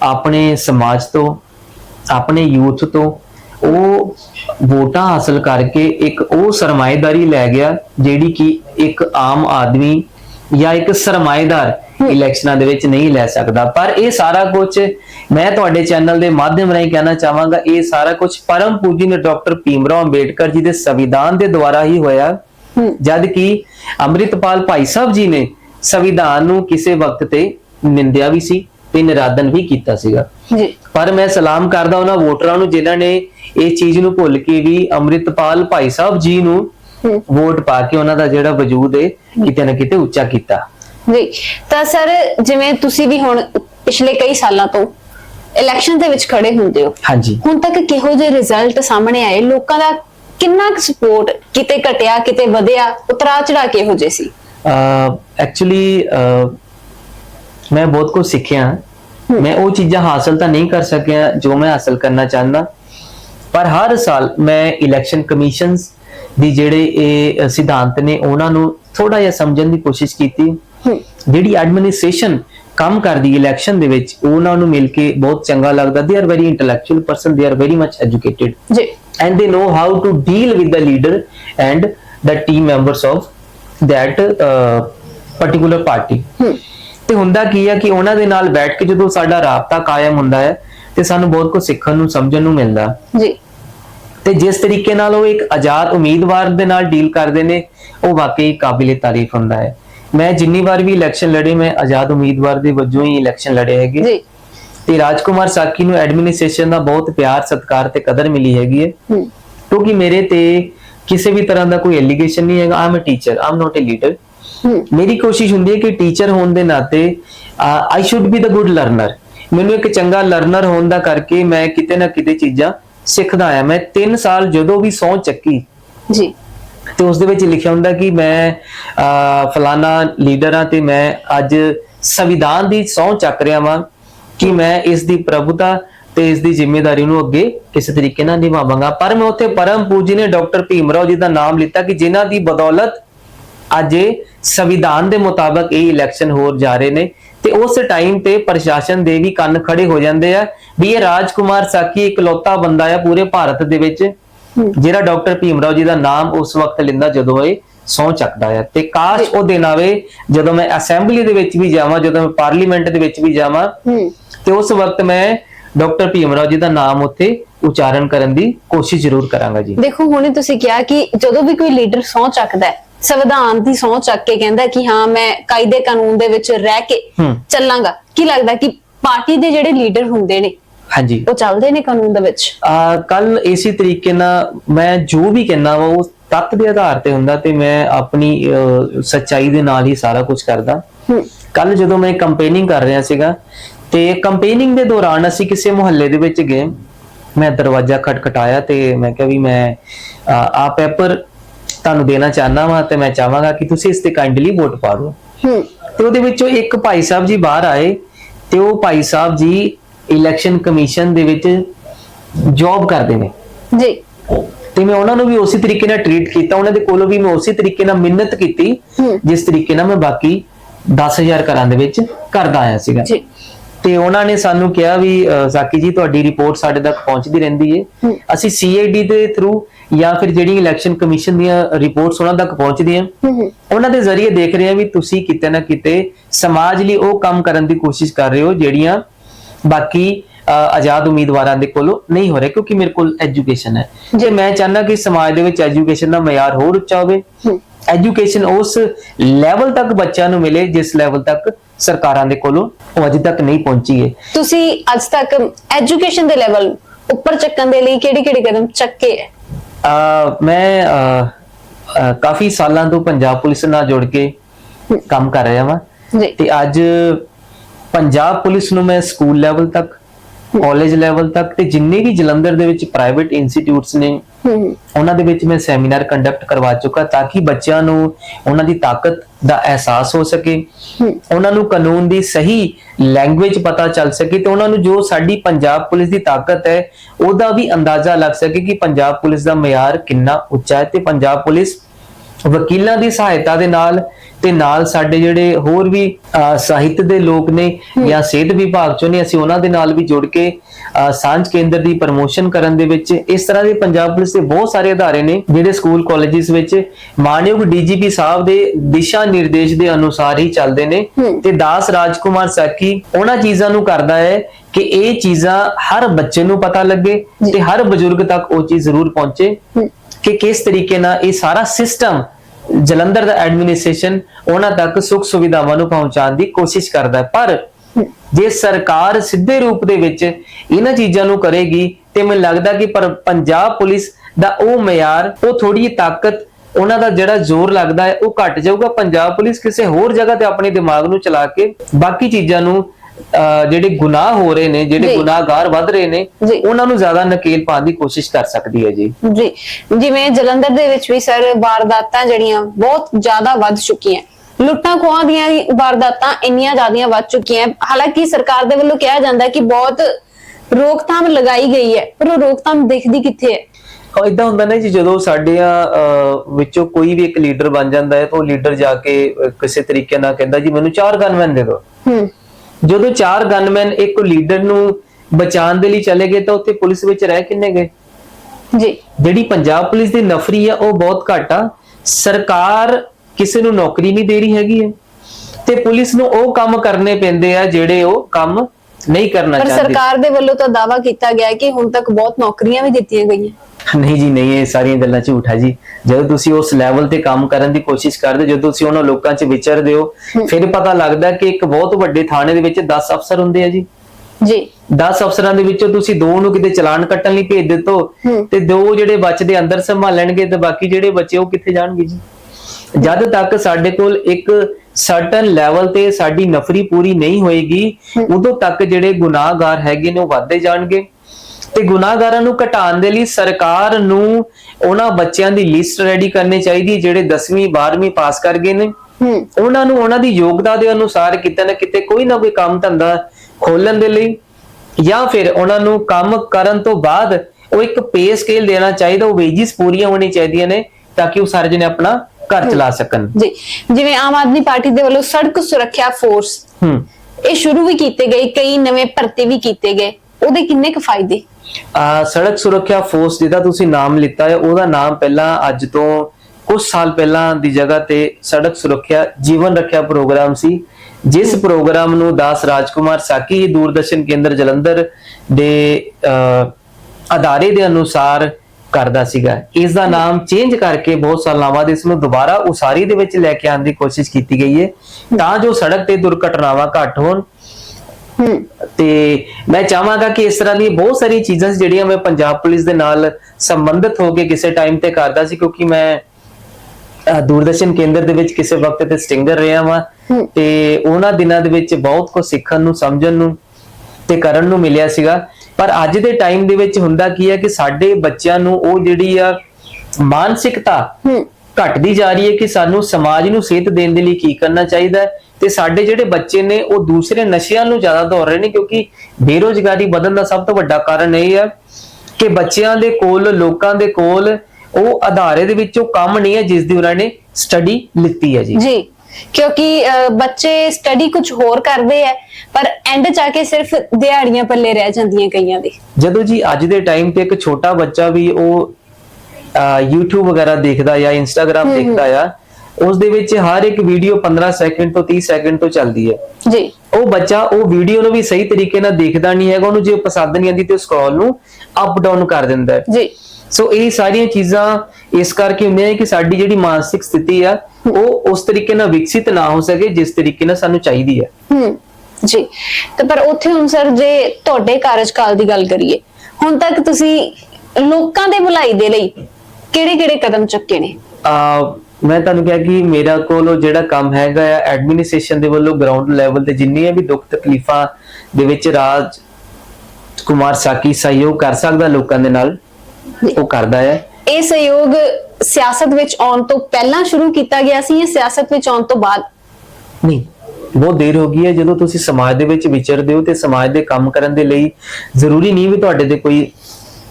ਆਪਣੇ ਸਮਾਜ ਤੋਂ ਆਪਣੇ ਯੂਥ ਤੋਂ ਉਹ ਵੋਟਾਂ ਹਾਸਲ ਕਰਕੇ ਇੱਕ ਉਹ ਸਰਮਾਏਦਾਰੀ ਲੈ ਗਿਆ ਜਿਹੜੀ ਕਿ ਇੱਕ ਆਮ ਆਦਮੀ ਜਾਂ ਇੱਕ ਸਰਮਾਏਦਾਰ ਇਲੈਕਸ਼ਨਾਂ ਦੇ ਵਿੱਚ ਨਹੀਂ ਲੈ ਸਕਦਾ। ਪਰ ਇਹ ਸਾਰਾ ਕੁਝ ਮੈਂ ਤੁਹਾਡੇ ਚੈਨਲ ਦੇ ਮਾਧਿਅਮ ਰਾਹੀਂ ਕਹਿਣਾ ਚਾਹਾਂਗਾ ਇਹ ਸਾਰਾ ਕੁਝ ਪਰਮ ਪੂਜੀ ਨੇ ਡਾਕਟਰ ਭੀਮਰਾਓ ਅੰਬੇਡਕਰ ਜੀ ਦੇ ਸੰਵਿਧਾਨ ਦੇ ਦੁਆਰਾ ਹੀ ਹੋਇਆ। ਜਦ ਕਿ ਅੰਮ੍ਰਿਤਪਾਲ ਭਾਈ ਸਾਹਿਬ ਜੀ ਨੇ ਸੰਵਿਧਾਨ ਨੂੰ ਕਿਸੇ ਵਕਤ ਤੇ ਨਿੰਦਿਆ ਵੀ ਸੀ ਤੇ ਨਿਰਾਦਨ ਵੀ ਕੀਤਾ ਸੀਗਾ। ਜੀ। ਪਰ ਮੈਂ ਸਲਾਮ ਕਰਦਾ ਉਹਨਾਂ ਵੋਟਰਾਂ ਨੂੰ ਜਿਨ੍ਹਾਂ ਨੇ ਇਹ ਚੀਜ਼ ਨੂੰ ਭੁੱਲ ਕੇ ਵੀ ਅੰਮ੍ਰਿਤਪਾਲ ਭਾਈ ਸਾਹਿਬ ਜੀ ਨੂੰ ਵੋਟ ਪਾ ਕੇ ਉਹਨਾਂ ਦਾ ਜਿਹੜਾ ਵਜੂਦ ਹੈ। ਕਿਤੇ ਨਾ ਕਿਤੇ ਉੱਚਾ ਕੀਤਾ। ਜੀ। ਤਾਂ ਸਰ ਜਿਵੇਂ ਤੁਸੀਂ ਵੀ ਹੁਣ ਪਿਛਲੇ ਕਈ ਸਾਲਾਂ ਤੋਂ ਇਲੈਕਸ਼ਨ ਦੇ ਵਿੱਚ ਖੜੇ ਹੁੰਦੇ ਹੋ। ਹਾਂਜੀ। ਹੁਣ ਤੱਕ ਕਿਹੋ ਜਿਹੇ ਰਿਜ਼ਲਟ ਸਾਹਮਣੇ ਆਏ? ਲੋਕਾਂ ਦਾ ਕਿੰਨਾ ਕੁ ਸਪੋਰਟ ਕਿਤੇ ਘਟਿਆ ਕਿਤੇ ਵਧਿਆ? ਉਤਰਾ ਚੜਾ ਕਿਹੋ ਜਿਹੇ ਸੀ? ਐਕਚੁਅਲੀ ਮੈਂ ਬਹੁਤ ਕੁਝ ਸਿੱਖਿਆ। ਮੈਂ ਉਹ ਚੀਜ਼ਾਂ ਹਾਸਲ ਤਾਂ ਨਹੀਂ ਕਰ ਸਕਿਆ ਜੋ ਮੈਂ ਹਾਸਲ ਕਰਨਾ ਚਾਹੁੰਦਾ। ਪਰ ਹਰ ਸਾਲ ਮੈਂ ਇਲੈਕਸ਼ਨ ਕਮਿਸ਼ਨਸ ਦੀ ਜਿਹੜੇ ਇਹ ਸਿਧਾਂਤ ਨੇ ਉਹਨਾਂ ਨੂੰ ਥੋੜਾ ਜਿਹਾ ਸਮਝਣ ਦੀ ਕੋਸ਼ਿਸ਼ ਕੀਤੀ। ਜਿਹੜੀ ਐਡਮਿਨਿਸਟ੍ਰੇਸ਼ਨ ਕੰਮ ਕਰਦੀ ਇਲੈਕਸ਼ਨ ਦੇ ਵਿੱਚ ਉਹਨਾਂ ਨੂੰ ਮਿਲ ਕੇ ਬਹੁਤ ਚੰਗਾ ਲੱਗਦਾ। They are very intellectual person they are very much educated ਜੀ। And they know how to deal with the leader and the team members of that uh, particular party. ਹੂੰ। ਤੇ ਹੁੰਦਾ ਕੀ ਹੈ ਕਿ ਉਹਨਾਂ ਦੇ ਨਾਲ ਬੈਠ ਕੇ ਜਦੋਂ ਸਾਡਾ ਰਾਬਤਾ ਕਾਇਮ ਹੁੰਦਾ ਹੈ ਤੇ ਸਾਨੂੰ ਬਹੁਤ ਕੁਝ ਸਿੱਖਣ ਨੂੰ ਸਮਝਣ ਨੂੰ ਮਿਲਦਾ। ਜੀ। ਤੇ ਜਿਸ ਤਰੀਕੇ ਨਾਲ ਉਹ ਇੱਕ ਆਜ਼ਾਦ ਉਮੀਦਵਾਰ ਦੇ ਨਾਲ ਡੀਲ ਕਰਦੇ ਨੇ ਉਹ ਵਾਕਈ ਕਾਬਿਲੇ ਤਾਰੀਫ ਹੁੰਦਾ ਹੈ। ਮੈਂ ਜਿੰਨੀ ਵਾਰ ਵੀ ਇਲੈਕਸ਼ਨ ਲੜੇ ਮੈਂ ਆਜ਼ਾਦ ਉਮੀਦਵਾਰ ਦੇ ਵਜੋਂ ਹੀ ਇਲੈਕਸ਼ਨ ਲੜੇ ਹੈਗੇ। ਜੀ। ਤੇ ਰਾਜਕੁਮਾਰ ਸਾਕੀ ਨੂੰ ਐਡਮਿਨਿਸਟ੍ਰੇਸ਼ਨ ਦਾ ਬਹੁਤ ਪਿਆਰ ਸਤਿਕਾਰ ਤੇ ਕਦਰ ਮਿਲੀ ਹੈਗੀ ਹੈ। ਕਿਉਂਕਿ ਮੇਰੇ ਤੇ ਕਿਸੇ ਵੀ ਤਰ੍ਹਾਂ ਦਾ ਕੋਈ ਐਲੀਗੇਸ਼ਨ ਨਹੀਂ ਹੈਗਾ। ਆਮ a teacher Aam not a leader ਮੇਰੀ ਕੋਸ਼ਿਸ਼ ਹੁੰਦੀ ਹੈ ਕਿ ਟੀਚਰ ਹੋਣ ਦੇ ਨਾਤੇ I should be the good learner ਮੈਨੂੰ ਇੱਕ ਚੰਗਾ ਲਰਨਰ ਹੋਣ ਦਾ ਕਰਕੇ ਮੈਂ ਕਿਤੇ ਨਾ ਕਿਤੇ ਚੀਜ਼ਾਂ ਸਿੱਖਦਾ ਆਇਆ। ਮੈਂ 3 ਸਾਲ ਜਦੋਂ ਵੀ ਸਹੁੰ ਚੱਕੀ ਜੀ। ਤੇ ਉਸ ਦੇ ਵਿੱਚ ਲਿਖਿਆ ਹੁੰਦਾ ਕਿ ਮੈਂ ਫਲਾਨਾ ਲੀਡਰ ਹਾਂ ਤੇ ਮੈਂ ਅੱਜ ਸੰਵਿਧਾਨ ਦੀ ਸਹੁੰ ਚੱਕ ਰਿਹਾ ਵਾਂ ਕਿ ਮੈਂ ਇਸ ਦੀ ਪ੍ਰਭੂਤਾ ਤੇ ਇਸ ਦੀ ਜ਼ਿੰਮੇਵਾਰੀ ਨੂੰ ਅੱਗੇ ਕਿਸੇ ਤਰੀਕੇ ਨਾਲ ਨਿਭਾਵਾਂਗਾ। ਪਰ ਮੈਂ ਉੱਥੇ ਪਰਮ ਪੂਜੀ ਨੇ ਡਾਕਟਰ ਭੀਮ ਰਾਓ ਜੀ ਦਾ ਨਾਮ ਲਿੱਤਾ ਕਿ ਜਿਨ੍ਹਾਂ ਦੀ ਬਦੌਲਤ ਅੱਜ ਸੰਵਿਧਾਨ ਦੇ ਮੁਤਾਬਕ ਇਹ ਇਲੈਕਸ਼ਨ ਹੋਰ ਜਾ ਰਹੇ ਨੇ ਤੇ ਉਸ ਟਾਈਮ ਤੇ ਪ੍ਰਸ਼ਾਸਨ ਦੇ ਵੀ ਕੰਨ ਖੜੇ ਹੋ ਜਾਂਦੇ ਆ ਵੀ ਇਹ ਰਾਜਕੁਮਾਰ ਸਾਕੀ ਇਕਲੌਤਾ ਬੰਦਾ ਆ ਪੂਰੇ ਭਾਰਤ ਦੇ ਵਿੱਚ। ਜਿਹੜਾ ਡਾਕਟਰ ਭੀਮਰਾਓ ਜੀ ਦਾ ਨਾਮ ਉਸ ਵਕਤ ਲਿੰਦਾ ਜਦੋਂ ਇਹ ਸਹੁੰ ਚੱਕਦਾ ਆ ਤੇ ਕਾਸ਼ ਉਹ ਦਿਨ ਆਵੇ ਜਦੋਂ ਮੈਂ ਅਸੈਂਬਲੀ ਦੇ ਵਿੱਚ ਵੀ ਜਾਵਾਂ ਜਦੋਂ ਮੈਂ ਪਾਰਲੀਮੈਂਟ ਦੇ ਵਿੱਚ ਵੀ ਜਾਵਾਂ ਹੂੰ। ਤੇ ਉਸ ਵਕਤ ਮੈਂ ਡਾਕਟਰ ਭੀਮਰਾਓ ਜੀ ਦਾ ਨਾਮ ਉੱਥੇ ਉਚਾਰਨ ਕਰਨ ਦੀ ਕੋਸ਼ਿਸ਼ ਜ਼ਰੂਰ ਕਰਾਂਗਾ ਜੀ। ਦੇਖੋ ਹੁਣੇ ਤੁਸੀਂ ਕਿਹਾ ਕਿ ਜਦੋਂ ਵੀ ਕੋਈ ਲੀਡਰ ਸਹੁੰ ਚੱਕਦਾ ਹੈ ਸੰਵਿਧਾਨ ਦੀ ਸਹੁੰ ਚੱਕ ਕੇ ਕਹਿੰਦਾ ਕਿ ਹਾਂ ਮੈਂ ਕਾਇਦੇ ਕਾਨੂੰਨ ਦੇ ਵਿੱਚ ਰਹਿ ਕੇ ਹੂੰ। ਚੱਲਾਂਗਾ। ਕੀ ਲੱਗਦਾ ਕਿ ਪਾਰਟੀ ਦੇ ਜਿਹੜੇ ਲੀਡਰ ਹੁੰਦੇ ਨੇ ਹਾਂਜੀ। ਉਹ ਚੱਲਦੇ ਨੇ ਕਾਨੂੰਨ ਦੇ ਵਿੱਚ? ਆ ਕੱਲ ਇਸੇ ਤਰੀਕੇ ਨਾਲ ਮੈਂ ਜੋ ਵੀ ਕਹਿੰਦਾ ਵਾ ਉਹ ਤੱਤ ਦੇ ਆਧਾਰ ਤੇ ਹੁੰਦਾ ਤੇ ਮੈਂ ਆਪਣੀ ਸੱਚਾਈ ਦੇ ਨਾਲ ਹੀ ਸਾਰਾ ਕੁਝ ਕਰਦਾ। ਕੱਲ ਜਦੋਂ ਮੈਂ ਕੰਪੇਨਿੰਗ ਕਰ ਰਿਹਾ ਸੀਗਾ ਤੇ ਕੰਪੇਨਿੰਗ ਦੇ ਦੌਰਾਨ ਅਸੀਂ ਕਿਸੇ ਮੁਹੱਲੇ ਦੇ ਵਿੱਚ ਗਏ। ਮੈਂ ਦਰਵਾਜ਼ਾ ਖਟਖਟਾਇਆ ਤੇ ਮੈਂ ਕਿਹਾ ਵੀ ਮੈਂ ਆ ਪੇਪਰ ਤੁਹਾਨੂੰ ਦੇਣਾ ਚਾਹਨਾ ਵਾਂ ਤੇ ਮੈਂ ਚਾਹਾਂਗਾ ਕਿ ਤੁਸੀਂ ਇਸ ਤੇ ਕਾਈਂਡਲੀ ਵੋਟ ਪਾ ਦਿਓ। ਤੇ ਉਹਦੇ ਵਿੱਚੋਂ ਇੱਕ ਭਾਈ ਸਾਹਿਬ ਜੀ ਬਾਹਰ ਆਏ ਤੇ ਉਹ ਭਾਈ ਸਾਹਿਬ ਜੀ ਇਲੈਕਸ਼ਨ ਕਮਿਸ਼ਨ ਦੇ ਵਿੱਚ ਜੌਬ ਕਰਦੇ ਨੇ। ਜੀ। ਤੇ ਮੈਂ ਉਹਨਾਂ ਨੂੰ ਵੀ ਉਸੇ ਤਰੀਕੇ ਨਾਲ ਟਰੀਟ ਕੀਤਾ। ਉਹਨਾਂ ਦੇ ਕੋਲੋਂ ਵੀ ਮੈਂ ਉਸੇ ਤਰੀਕੇ ਨਾਲ ਮਿਹਨਤ ਕੀਤੀ। ਜਿਸ ਤਰੀਕੇ ਨਾਲ ਮੈਂ ਬਾਕੀ 10000 ਘਰਾਂ ਦੇ ਵਿੱਚ ਕਰਦਾ ਆਇਆ ਸੀਗਾ। ਜੀ। ਤੇ ਉਹਨਾਂ ਨੇ ਸਾਨੂੰ ਕਿਹਾ ਵੀ ਜ਼ਾਕੀ ਜੀ ਤੁਹਾਡੀ ਰਿਪੋਰਟ ਸਾਡੇ ਤੱਕ ਪਹੁੰਚਦੀ ਰਹਿੰਦੀ ਏ। ਅਸੀਂ ਸੀਆਈਡੀ ਦੇ ਥਰੂ ਜਾਂ ਫਿਰ ਜਿਹੜੀ ਇਲੈਕਸ਼ਨ ਕਮਿਸ਼ਨ ਦੀਆਂ ਰਿਪੋਰਟਸ ਉਹਨਾਂ ਤੱਕ ਪਹੁੰਚਦੀਆਂ। ਉਹਨਾਂ ਦੇ ਜ਼ਰੀਏ ਦੇਖ ਰਹੇ ਆ ਵੀ ਤੁਸੀਂ ਕਿਤੇ ਨਾ ਕਿਤੇ ਸਮਾਜ ਲਈ ਉਹ ਕੰਮ ਕਰਨ ਦੀ ਕੋਸ਼ਿਸ਼ ਕਰ ਰਹੇ ਹੋ ਜਿਹੜੀਆਂ ਬਾਕੀ ਆਜ਼ਾਦ ਉਮੀਦਵਾਰਾਂ ਦੇ ਕੋਲੋਂ ਨਹੀਂ ਹੋ ਰਿਹਾ ਕਿਉਂਕਿ ਮੇਰੇ ਕੋਲ ਐਜੂਕੇਸ਼ਨ ਹੈ। ਜੇ। ਮੈਂ ਚਾਹਨਾ ਕਿ ਸਮਾਜ ਦੇ ਵਿੱਚ ਐਜੂਕੇਸ਼ਨ ਦਾ ਮਿਆਰ ਹੋਰ ਉੱਚਾ ਹੋਵੇ ਹੂੰ ਐਜੂਕੇਸ਼ਨ ਉਸ ਲੈਵਲ ਤੱਕ ਬੱਚਿਆਂ ਨੂੰ ਮਿਲੇ ਜਿਸ ਲੈਵਲ ਤੱਕ ਸਰਕਾਰਾਂ ਦੇ ਕੋਲੋਂ ਉਹ ਅਜੇ ਤੱਕ ਨਹੀਂ ਪਹੁੰਚੀ ਹੈ। ਤੁਸੀਂ ਅੱਜ ਤੱਕ ਐਜੂਕੇਸ਼ਨ ਦੇ ਲੈਵਲ ਉੱਪਰ ਚੱਕਣ ਦੇ ਲਈ ਕਿਹੜੀ ਕਿਹੜੀ ਕਦਮ ਚੱਕੇ ਹੈ? ਮੈਂ ਕਾਫੀ ਸਾਲਾਂ ਤੋਂ ਪੰਜਾਬ ਪੁਲਿਸ ਨਾਲ ਜੁੜ ਕੇ ਕੰਮ ਕਰ ਰਿਹਾ ਜੀ। ਤੇ ਅੱਜ ਪੰਜਾਬ ਪੁਲਿਸ ਨੂੰ ਮੈਂ ਸਕੂਲ ਲੈਵਲ ਤੱਕ ਕਾਲਜ ਲੈਵਲ ਤੱਕ ਤੇ ਜਿੰਨੇ ਵੀ ਜਲੰਧਰ ਦੇ ਵਿੱਚ ਪ੍ਰਾਈਵੇਟ ਇੰਸਟੀਚਿਊਟਸ ਨੇ ਉਹਨਾਂ ਦੇ ਵਿੱਚ ਮੈਂ ਸੈਮੀਨਾਰ ਕੰਡਕਟ ਕਰਵਾ ਚੁੱਕਾ ਤਾਂ ਕਿ ਬੱਚਿਆਂ ਨੂੰ ਉਹਨਾਂ ਦੀ ਤਾਕਤ ਦਾ ਅਹਿਸਾਸ ਹੋ ਸਕੇ। ਉਹਨਾਂ ਨੂੰ ਕਾਨੂੰਨ ਦੀ ਸਹੀ ਲੈਂਗੁਏਜ ਪਤਾ ਚੱਲ ਸਕੇ ਤੇ ਉਹਨਾਂ ਨੂੰ ਜੋ ਸਾਡੀ ਪੰਜਾਬ ਪੁਲਿਸ ਦੀ ਤਾਕਤ ਹੈ ਉਹਦਾ ਵੀ ਅੰਦਾਜ਼ਾ ਲੱਗ ਸਕੇ ਕਿ ਪੰਜਾਬ ਪੁਲਿਸ ਦਾ ਮਿਆਰ ਕਿੰਨਾ ਉੱਚਾ ਹੈ ਤੇ ਪੰਜਾਬ ਪੁਲਿਸ ਵਕੀਲਾਂ ਦੀ ਸਹਾਇਤਾ ਦੇ ਨਾਲ ਤੇ ਨਾਲ ਸਾਡੇ ਜਿਹੜੇ ਹੋਰ ਵੀ ਸਾਹਿਤ ਦੇ ਲੋਕ ਨੇ ਜਾਂ ਸਿਹਤ ਵਿਭਾਗ ਚੋਂ ਨੇ ਅਸੀਂ ਉਹਨਾਂ ਦੇ ਨਾਲ ਵੀ ਜੁੜ ਕੇ ਸਾਂਝ ਕੇਂਦਰ ਦੀ ਪ੍ਰਮੋਸ਼ਨ ਕਰਨ ਦੇ ਵਿੱਚ ਇਸ ਤਰ੍ਹਾਂ ਦੇ ਪੰਜਾਬ ਪੁਲਿਸ ਦੇ ਬਹੁਤ ਸਾਰੇ ਅਦਾਰੇ ਨੇ ਜਿਹੜੇ ਸਕੂਲ ਕਾਲਜਿਸ ਵਿੱਚ ਮਾਨਯੋਗ ਡੀਜੀਪੀ ਸਾਹਿਬ ਦੇ ਦਿਸ਼ਾ ਨਿਰਦੇਸ਼ ਦੇ ਅਨੁਸਾਰ ਹੀ ਚੱਲਦੇ ਨੇ। ਤੇ ਦਾਸ ਰਾਜਕੁਮਾਰ ਸਾਕੀ ਉਹਨਾਂ ਚੀਜ਼ਾਂ ਨੂੰ ਕਰਦਾ ਹੈ ਕਿ ਇਹ ਚੀਜ਼ਾਂ ਹਰ ਬੱਚੇ ਨੂੰ ਪਤਾ ਲੱਗੇ। ਤੇ ਹਰ ਬਜ਼ੁਰਗ ਤੱਕ ਉਹ ਚੀਜ਼ ਜ਼ਰੂਰ ਪਹੁੰਚੇ ਕਿ ਕਿਸ ਤਰੀਕੇ ਨਾਲ ਇਹ ਸਾਰਾ ਸਿਸਟਮ ਜਲੰਧਰ ਦਾ ਐਡਮਿਨਿਸਟ੍ਰੇਸ਼ਨ ਉਹਨਾਂ ਤੱਕ ਸੁੱਖ ਸੁਵਿਧਾਵਾਂ ਨੂੰ ਪਹੁੰਚਾਉਣ ਦੀ ਕੋਸ਼ਿਸ਼ ਕਰਦਾ ਹੈ। ਪਰ ਜੇ ਸਰਕਾਰ ਸਿੱਧੇ ਰੂਪ ਦੇ ਵਿੱਚ ਇਹਨਾਂ ਚੀਜ਼ਾਂ ਨੂੰ ਕਰੇਗੀ ਤੇ ਮੈਨੂੰ ਲੱਗਦਾ ਕਿ ਪਰ ਪੰਜਾਬ ਪੁਲਿਸ ਦਾ ਉਹ ਮਿਆਰ, ਉਹ ਥੋੜੀ ਤਾਕਤ, ਉਹਨਾਂ ਦਾ ਜਿਹੜਾ ਜ਼ੋਰ ਲੱਗਦਾ ਹੈ, ਉਹ ਘਟ ਜਾਊਗਾ। ਪੰਜਾਬ ਪੁਲਿਸ ਕਿਸੇ ਹੋਰ ਜਗ੍ਹਾ ਤੇ ਆਪਣੇ ਦਿਮਾਗ ਨੂੰ ਚਲਾ ਕੇ ਬਾਕੀ ਚੀਜ਼ਾਂ ਨੂੰ ਜਿਹੜੇ ਗੁਨਾਹ ਹੋ ਰਹੇ ਨੇ ਜਿਹੜੇ। ਗੁਨਾਹਗਾਰ ਵੱਧ ਰਹੇ ਨੇ। ਉਹਨਾਂ ਨੂੰ ਜ਼ਿਆਦਾ ਨਕੇਲ ਪਾਉਣ ਦੀ ਕੋਸ਼ਿਸ਼ ਕਰ ਸਕਦੀ ਹੈ ਜੀ। ਜੀ। ਜਿਵੇਂ ਜਲੰਧਰ ਦੇ ਵਿੱਚ ਵੀ ਸਰ ਵਾਰਦਾਤਾਂ ਜਿਹੜੀਆਂ ਬਹੁਤ ਜ਼ਿਆਦਾ ਵੱਧ ਚੁੱਕੀਆਂ। ਲੁੱਟਾਂ ਖੋਹਾਂ ਦੀਆਂ ਵਾਰਦਾਤਾਂ ਇੰਨੀਆਂ ਜ਼ਿਆਦੀਆਂ ਵੱਧ ਚੁੱਕੀਆਂ ਹਾਲਾਂਕਿ ਸਰਕਾਰ ਦੇ ਵੱਲੋਂ ਕਿਹਾ ਜਾਂਦਾ ਕਿ ਬਹੁਤ ਰੋਕਥਾਮ ਲਗਾਈ ਗਈ ਹੈ ਪਰ ਉਹ ਰੋਕਥਾਮ ਦਿਖਦੀ ਕਿੱਥੇ ਹੈ? ਉਹ ਇਦਾਂ ਹੁੰਦਾ ਨਾ ਜੀ ਜਦੋਂ ਸਾਡਿਆਂ ਅਹ, ਵਿੱਚੋਂ ਕੋਈ ਵੀ ਇੱਕ ਲੀਡਰ ਬਣ ਜਾਂਦਾ ਹੈ ਤਾਂ ਉਹ ਲੀਡਰ ਜਾ ਕੇ ਕਿਸੇ ਤਰੀਕੇ ਨਾਲ ਕਹਿੰਦਾ ਜੀ ਮੈਨੂੰ ਚਾਰ ਗਨਮੈਨ ਦੇ ਦਿਓ। ਹੂੰ। ਜਦੋਂ ਚਾਰ ਗਨਮੈਨ ਇੱਕ ਲੀਡਰ ਨੂੰ ਬਚਾਉਣ ਦੇ ਲਈ ਚਲੇ ਗਏ ਤਾਂ ਉੱਥੇ ਪੁਲਿਸ ਵਿੱਚ ਰਹਿ ਕਿੰਨੇ ਗਏ? ਜੀ। ਜਿਹੜੀ ਪੰਜਾਬ ਪੁਲਿਸ ਦੀ ਨਫਰੀ ਆ ਉਹ ਬਹੁਤ ਘੱਟ ਆ। ਸਰਕਾਰ ਕਿਸੇ ਨੂੰ ਨੌਕਰੀ ਨਹੀਂ ਦੇ ਰਹੀ ਹੈਗੀ ਹੈ। ਤੇ ਪੁਲਿਸ ਨੂੰ ਉਹ ਕੰਮ ਕਰਨੇ ਪੈਂਦੇ ਆ ਜਿਹੜੇ ਉਹ ਕੰਮ ਨਹੀਂ ਕਰਨਾ ਪਰ ਚਾਹੁੰਦੀ। ਸਰਕਾਰ ਦੇ ਵੱਲੋਂ ਤਾਂ ਦਾਵਾ ਕੀਤਾ ਗਿਆ ਹੈ ਕਿ ਹੁਣ ਤੱਕ ਬਹੁਤ ਨੌਕਰੀਆਂ ਵੀ ਦਿੱਤੀਆਂ ਗਈਆਂ। ਨਹੀਂ ਜੀ ਨਹੀਂ ਇਹ ਸਾਰੀਆਂ ਗੱਲਾਂ ਝੂਠ ਹੈ ਜੀ। ਜਦੋਂ ਤੁਸੀਂ ਉਸ ਲੈਵਲ ਤੇ ਕੰਮ ਕਰਨ ਦੀ ਕੋਸ਼ਿਸ਼ ਕਰਦੇ ਜਦੋਂ ਤੁਸੀਂ ਉਹਨਾਂ ਲੋਕਾਂ 'ਚ ਵਿਚਰਦੇ ਹੋ ਫਿਰ ਪਤਾ ਲੱਗਦਾ ਕਿ ਇੱਕ ਬਹੁਤ ਵੱਡੇ ਥਾਣੇ ਦੇ ਵਿੱਚ 10 ਅਫਸਰ ਹੁੰਦੇ ਆ ਜੀ। ਜੀ। 10 ਅਫਸਰਾਂ ਦੇ ਵਿੱਚੋਂ ਤੁਸੀਂ ਦੋ ਨੂੰ ਕਿਤੇ ਚਲਾਨ ਕੱਟਣ ਲਈ ਭੇਜ ਦਿੱਤੋ। ਤੇ ਦੋ ਜਿਹੜੇ ਬਚਦੇ ਅੰਦਰ ਸੰਭਾਲਣਗੇ ਤੇ ਬਾਕੀ ਜਿਹੜੇ ਬੱਚੇ ਉਹ ਕਿੱਥੇ ਜਾਣਗੇ ਜੀ। ਜਦ ਤੱਕ ਸਾਡੇ ਕੋਲ ਇੱਕ ਸਰਟਨ ਲੈਵਲ ਤੇ ਸਾਡੀ ਨਫਰੀ ਪੂਰੀ ਨਹੀਂ ਹੋਏਗੀ ਉਦੋਂ ਤੱਕ ਜਿਹੜੇ ਗੁਨਾਹਗਾਰ ਹੈਗੇ ਨੇ ਉਹ ਵੱਧਦੇ ਜਾਣਗੇ। ਤੇ ਗੁਨਾਹਗਾਰਾਂ ਨੂੰ ਘਟਾਉਣ ਦੇ ਲਈ ਸਰਕਾਰ ਨੂੰ ਉਹਨਾਂ ਬੱਚਿਆਂ ਦੀ ਲਿਸਟ ਰੈਡੀ ਕਰਨੀ ਚਾਹੀਦੀ ਜਿਹੜੇ 10ਵੀਂ 12ਵੀਂ ਪਾਸ ਕਰ ਗਏ ਨੇ। ਹੂੰ। ਉਹਨਾਂ ਨੂੰ ਉਹਨਾਂ ਦੀ ਯੋਗਤਾ ਦੇ ਅਨੁਸਾਰ ਕਿਤੇ ਨਾ ਕਿਤੇ ਕੋਈ ਨਾ ਕੋਈ ਕੰਮ ਧੰਦਾ ਖੋਲਣ ਦੇ ਲਈ ਜਾਂ ਫਿਰ ਉਹਨਾਂ ਨੂੰ ਕੰਮ ਕਰਨ ਤੋਂ ਬਾਅਦ ਉਹ ਇੱਕ ਪੇ ਸਕੇਲ ਦੇਣਾ ਚਾਹੀਦਾ ਉਹ ਵੇਜਿਸ ਪੂਰੀਆਂ ਹੋਣੀ ਚਾਹੀਦੀਆਂ ਨੇ ਤਾਂ ਕਿ ਉਹ ਸਾਰੇ ਜਣੇ ਆਪਣਾ ਘਰ ਚਲਾ ਸਕਣ। ਜੀ। ਜਿਵੇਂ ਆਮ ਆਦਮੀ ਪਾਰਟੀ ਦੇ ਵੱਲੋਂ ਸੜਕ ਸੁਰੱਖਿਆ ਫੋਰਸ ਹੂੰ। ਇਹ ਸ਼ੁਰੂ ਵੀ ਕੀਤੇ ਗਏ ਕਈ ਨਵੇਂ ਭਰਤੀ ਵੀ ਕੀਤੇ ਗਏ। ਉਹਦੇ ਕਿੰਨੇ ਕੁ ਫਾਇਦੇ? ਸੜਕ ਸੁਰੱਖਿਆ ਫੋਰਸ ਜਿਹਦਾ ਤੁਸੀਂ ਨਾਮ ਲਿੱਤਾ ਹੈ ਉਹਦਾ ਨਾਮ ਪਹਿਲਾਂ ਅੱਜ ਤੋਂ ਕੁਝ ਸਾਲ ਪਹਿਲਾਂ ਦੀ ਜਗ੍ਹਾ ਤੇ ਸੜਕ ਸੁਰੱਖਿਆ ਜੀਵਨ ਰੱਖਿਆ ਪ੍ਰੋਗਰਾਮ ਸੀ ਜਿਸ ਪ੍ਰੋਗਰਾਮ ਨੂੰ ਦਾਸ ਰਾਜਕੁਮਾਰ ਸਾਕੀ ਦੂਰਦਰਸ਼ਨ ਕੇਂਦਰ ਜਲੰਧਰ ਦੇ ਅਹ, ਅਦਾਰੇ ਦੇ ਅਨੁਸਾਰ ਕਰਦਾ ਸੀਗਾ। ਇਸ ਦਾ ਨਾਮ ਚੇਂਜ ਕਰਕੇ ਬਹੁਤ ਸਾਲਾਂ ਦੇ ਇਸ ਨੂੰ ਦੁਬਾਰਾ ਉਸਾਰੀ ਦੇ ਵਿੱਚ ਲੈ ਕੇ ਆਉਣ ਦੀ ਕੋਸ਼ਿਸ਼ ਕੀਤੀ ਗਈ ਹੈ ਤਾਂ ਜੋ ਸੜਕ ਤੇ ਦੁਰਘਟਨਾਵਾਂ ਘੱਟ ਹੋਣ ਤੇ ਮੈਂ ਚਾਹਾਂਗਾ ਕਿ ਇਸ ਤਰ੍ਹਾਂ ਦੀ ਬਹੁਤ ਸਾਰੀ ਚੀਜ਼ਾਂ ਜਿਹੜੀਆਂ ਮੈਂ ਪੰਜਾਬ ਪੁਲਿਸ ਦੇ ਨਾਲ ਸੰਬੰਧਿਤ ਹੋ ਕੇ ਕਿਸੇ ਟਾਈਮ ਤੇ ਕਰਦਾ ਸੀ ਕਿਉਂਕਿ ਮੈਂ ਦੂਰਦਰਸ਼ਨ ਕੇਂਦਰ ਦੇ ਵਿੱਚ ਕਿਸੇ ਵਕਤ ਤੇ ਸਟਿੰਗਰ ਰਿਹਾ ਵਾਂ ਹੂੰ। ਤੇ ਉਹਨਾਂ ਦਿਨਾਂ ਦੇ ਵਿੱਚ ਬਹੁਤ ਕੁਝ ਸਿੱਖਣ ਨੂੰ ਸਮਝਣ ਨੂੰ ਤੇ ਕਰਨ ਨੂੰ ਮਿਲਿਆ ਸੀਗਾ। ਪਰ ਅੱਜ ਦੇ ਟਾਈਮ ਦੇ ਵਿੱਚ ਹੁੰਦਾ ਕੀ ਹੈ ਕਿ ਸਾਡੇ ਬੱਚਿਆਂ ਨੂੰ ਉਹ ਜਿਹੜੀ ਆ ਮਾਨਸਿਕਤਾ ਘਟਦੀ ਜਾ ਰਹੀ ਹੈ ਕਿ ਸਾਨੂੰ ਸਮਾਜ ਨੂੰ ਸੇਧ ਦੇਣ ਦੇ ਲਈ ਕੀ ਕਰਨਾ ਚਾਹੀਦਾ ਹੈ। ਤੇ ਸਾਡੇ ਜਿਹੜੇ ਬੱਚੇ ਨੇ ਉਹ ਦੂਸਰੇ ਨਸ਼ਿਆਂ ਨੂੰ ਜ਼ਿਆਦਾ ਦੌੜ ਰਹੇ ਨੇ ਕਿਉਂਕਿ ਬੇਰੋਜ਼ਗਾਰੀ ਵਧਣ ਦਾ ਸਭ ਤੋਂ ਵੱਡਾ ਕਾਰਨ ਇਹ ਹੈ ਕਿ ਬੱਚਿਆਂ ਦੇ ਕੋਲ ਲੋਕਾਂ ਦੇ ਕੋਲ ਉਹ ਆਧਾਰੇ ਦੇ ਵਿੱਚ ਉਹ ਕੰਮ ਨਹੀਂ ਹੈ ਜਿਸ ਦੀ ਉਹਨਾਂ ਨੇ ਸਟੱਡੀ ਲਿੱਤੀ ਹੈ ਜੀ। ਜੀ ਕਿਉਂਕਿ ਬੱਚੇ ਸਟੱਡੀ ਕੁਝ ਹੋਰ ਕਰਦੇ ਆ ਪਰ ਐਂਡ ਚ ਆ ਕੇ ਸਿਰਫ ਦਿਹਾੜੀਆਂ ਪੱਲੇ ਰਹਿ ਜਾਂਦੀਆਂ ਕਈਆਂ ਦੀ। ਜਦੋਂ ਜੀ ਅੱਜ ਦੇ ਟਾਈਮ ਤੇ ਇੱਕ ਛੋਟਾ ਬੱਚਾ ਵੀ ਉਹ YouTube ਵਗੈਰਾ ਦੇਖਦਾ ਜਾਂ Instagram ਦੇਖਦਾ ਆ ਉਸ ਦੇ ਵਿੱਚ ਹਰ ਇੱਕ ਵੀਡੀਓ 15 ਸੈਕਿੰਡ ਤੋਂ 30 ਸੈਕਿੰਡ ਤੋਂ ਚੱਲਦੀ ਹੈ। ਜੀ। ਉਹ ਬੱਚਾ ਉਹ ਵੀਡੀਓ ਨੂੰ ਵੀ ਸਹੀ ਤਰੀਕੇ ਨਾਲ ਦੇਖਦਾ ਨਹੀਂ ਹੈਗਾ ਉਹਨੂੰ ਜੇ ਪਸੰਦ ਨਹੀਂ ਆਉਂਦੀ ਤੇ ਸਕਰੋਲ ਨੂੰ ਅਪ ਡਾਊਨ ਕਰ ਦਿੰਦਾ ਹੈ। ਜੀ। ਸੋ ਇਹ ਸਾਰੀਆਂ ਚੀਜ਼ਾਂ ਇਸ ਕਰਕੇ ਹੁੰਦੀਆਂ ਕਿ ਸਾਡੀ ਜਿਹੜੀ ਮਾਨਸਿਕ ਸਥਿਤੀ ਆ ਉਹ ਉਸ ਤਰੀਕੇ ਨਾਲ ਵਿਕਸਿਤ ਨਾ ਹੋ ਸਕੇ ਜਿਸ ਤਰੀਕੇ ਨਾਲ ਸਾਨੂੰ ਚਾਹੀਦੀ ਹੈ। ਹੂੰ ਜੀ। ਤੇ ਪਰ ਉੱਥੇ ਹੁਣ ਸਰ ਜੇ ਤੁਹਾਡੇ ਕਾਰਜਕਾਲ ਦੀ ਗੱਲ ਕਰੀਏ ਹੁਣ ਤੱਕ ਤੁਸੀਂ ਲੋਕਾਂ ਦੇ ਭਲਾਈ ਦੇ ਲਈ ਕਿਹੜੇ-ਕਿਹੜੇ ਕਦਮ ਚੁੱਕੇ ਨੇ? ਆ ਮੈਂ ਤੁਹਾਨੂੰ ਕਿਹਾ ਕਿ ਮੇਰਾ ਕੋਲ ਉਹ ਜਿਹੜਾ ਕੰਮ ਹੈਗਾ ਆ ਐਡਮਿਨਿਸਟ੍ਰੇਸ਼ਨ ਦੇ ਵੱਲੋਂ ਗਰਾਊਂਡ ਲੈਵਲ ਤੇ ਜਿੰਨੀਆਂ ਵੀ ਦੁੱਖ ਤਕਲੀਫਾਂ ਦੇ ਵਿੱਚ ਰਾਜ ਕੁਮਾਰ ਸਾਕੀ ਸਹਿਯੋਗ ਕਰ ਸਕਦਾ ਲੋਕਾਂ ਦੇ ਨਾਲ ਉਹ ਕਰਦਾ ਹੈ ਇਹ ਸਹਿਯੋਗ ਸਿਆਸਤ ਵਿੱਚ ਆਉਣ ਤੋਂ ਪਹਿਲਾਂ ਸ਼ੁਰੂ ਕੀਤਾ ਗਿਆ ਸੀ ਜਾਂ ਸਿਆਸਤ ਵਿੱਚ ਆਉਣ ਤੋਂ ਬਾਅਦ? ਨਹੀਂ ਬਹੁਤ ਦੇਰ ਹੋ ਗਈ ਹੈ। ਜਦੋਂ ਤੁਸੀਂ ਸਮਾਜ ਦੇ ਵਿੱਚ ਵਿਚਰਦੇ ਹੋ ਤੇ ਸਮਾਜ ਦੇ ਕੰਮ ਕਰਨ ਦੇ ਲਈ ਜ਼ਰੂਰੀ ਨਹੀਂ ਵੀ ਤੁਹਾਡੇ ਤੇ ਕੋਈ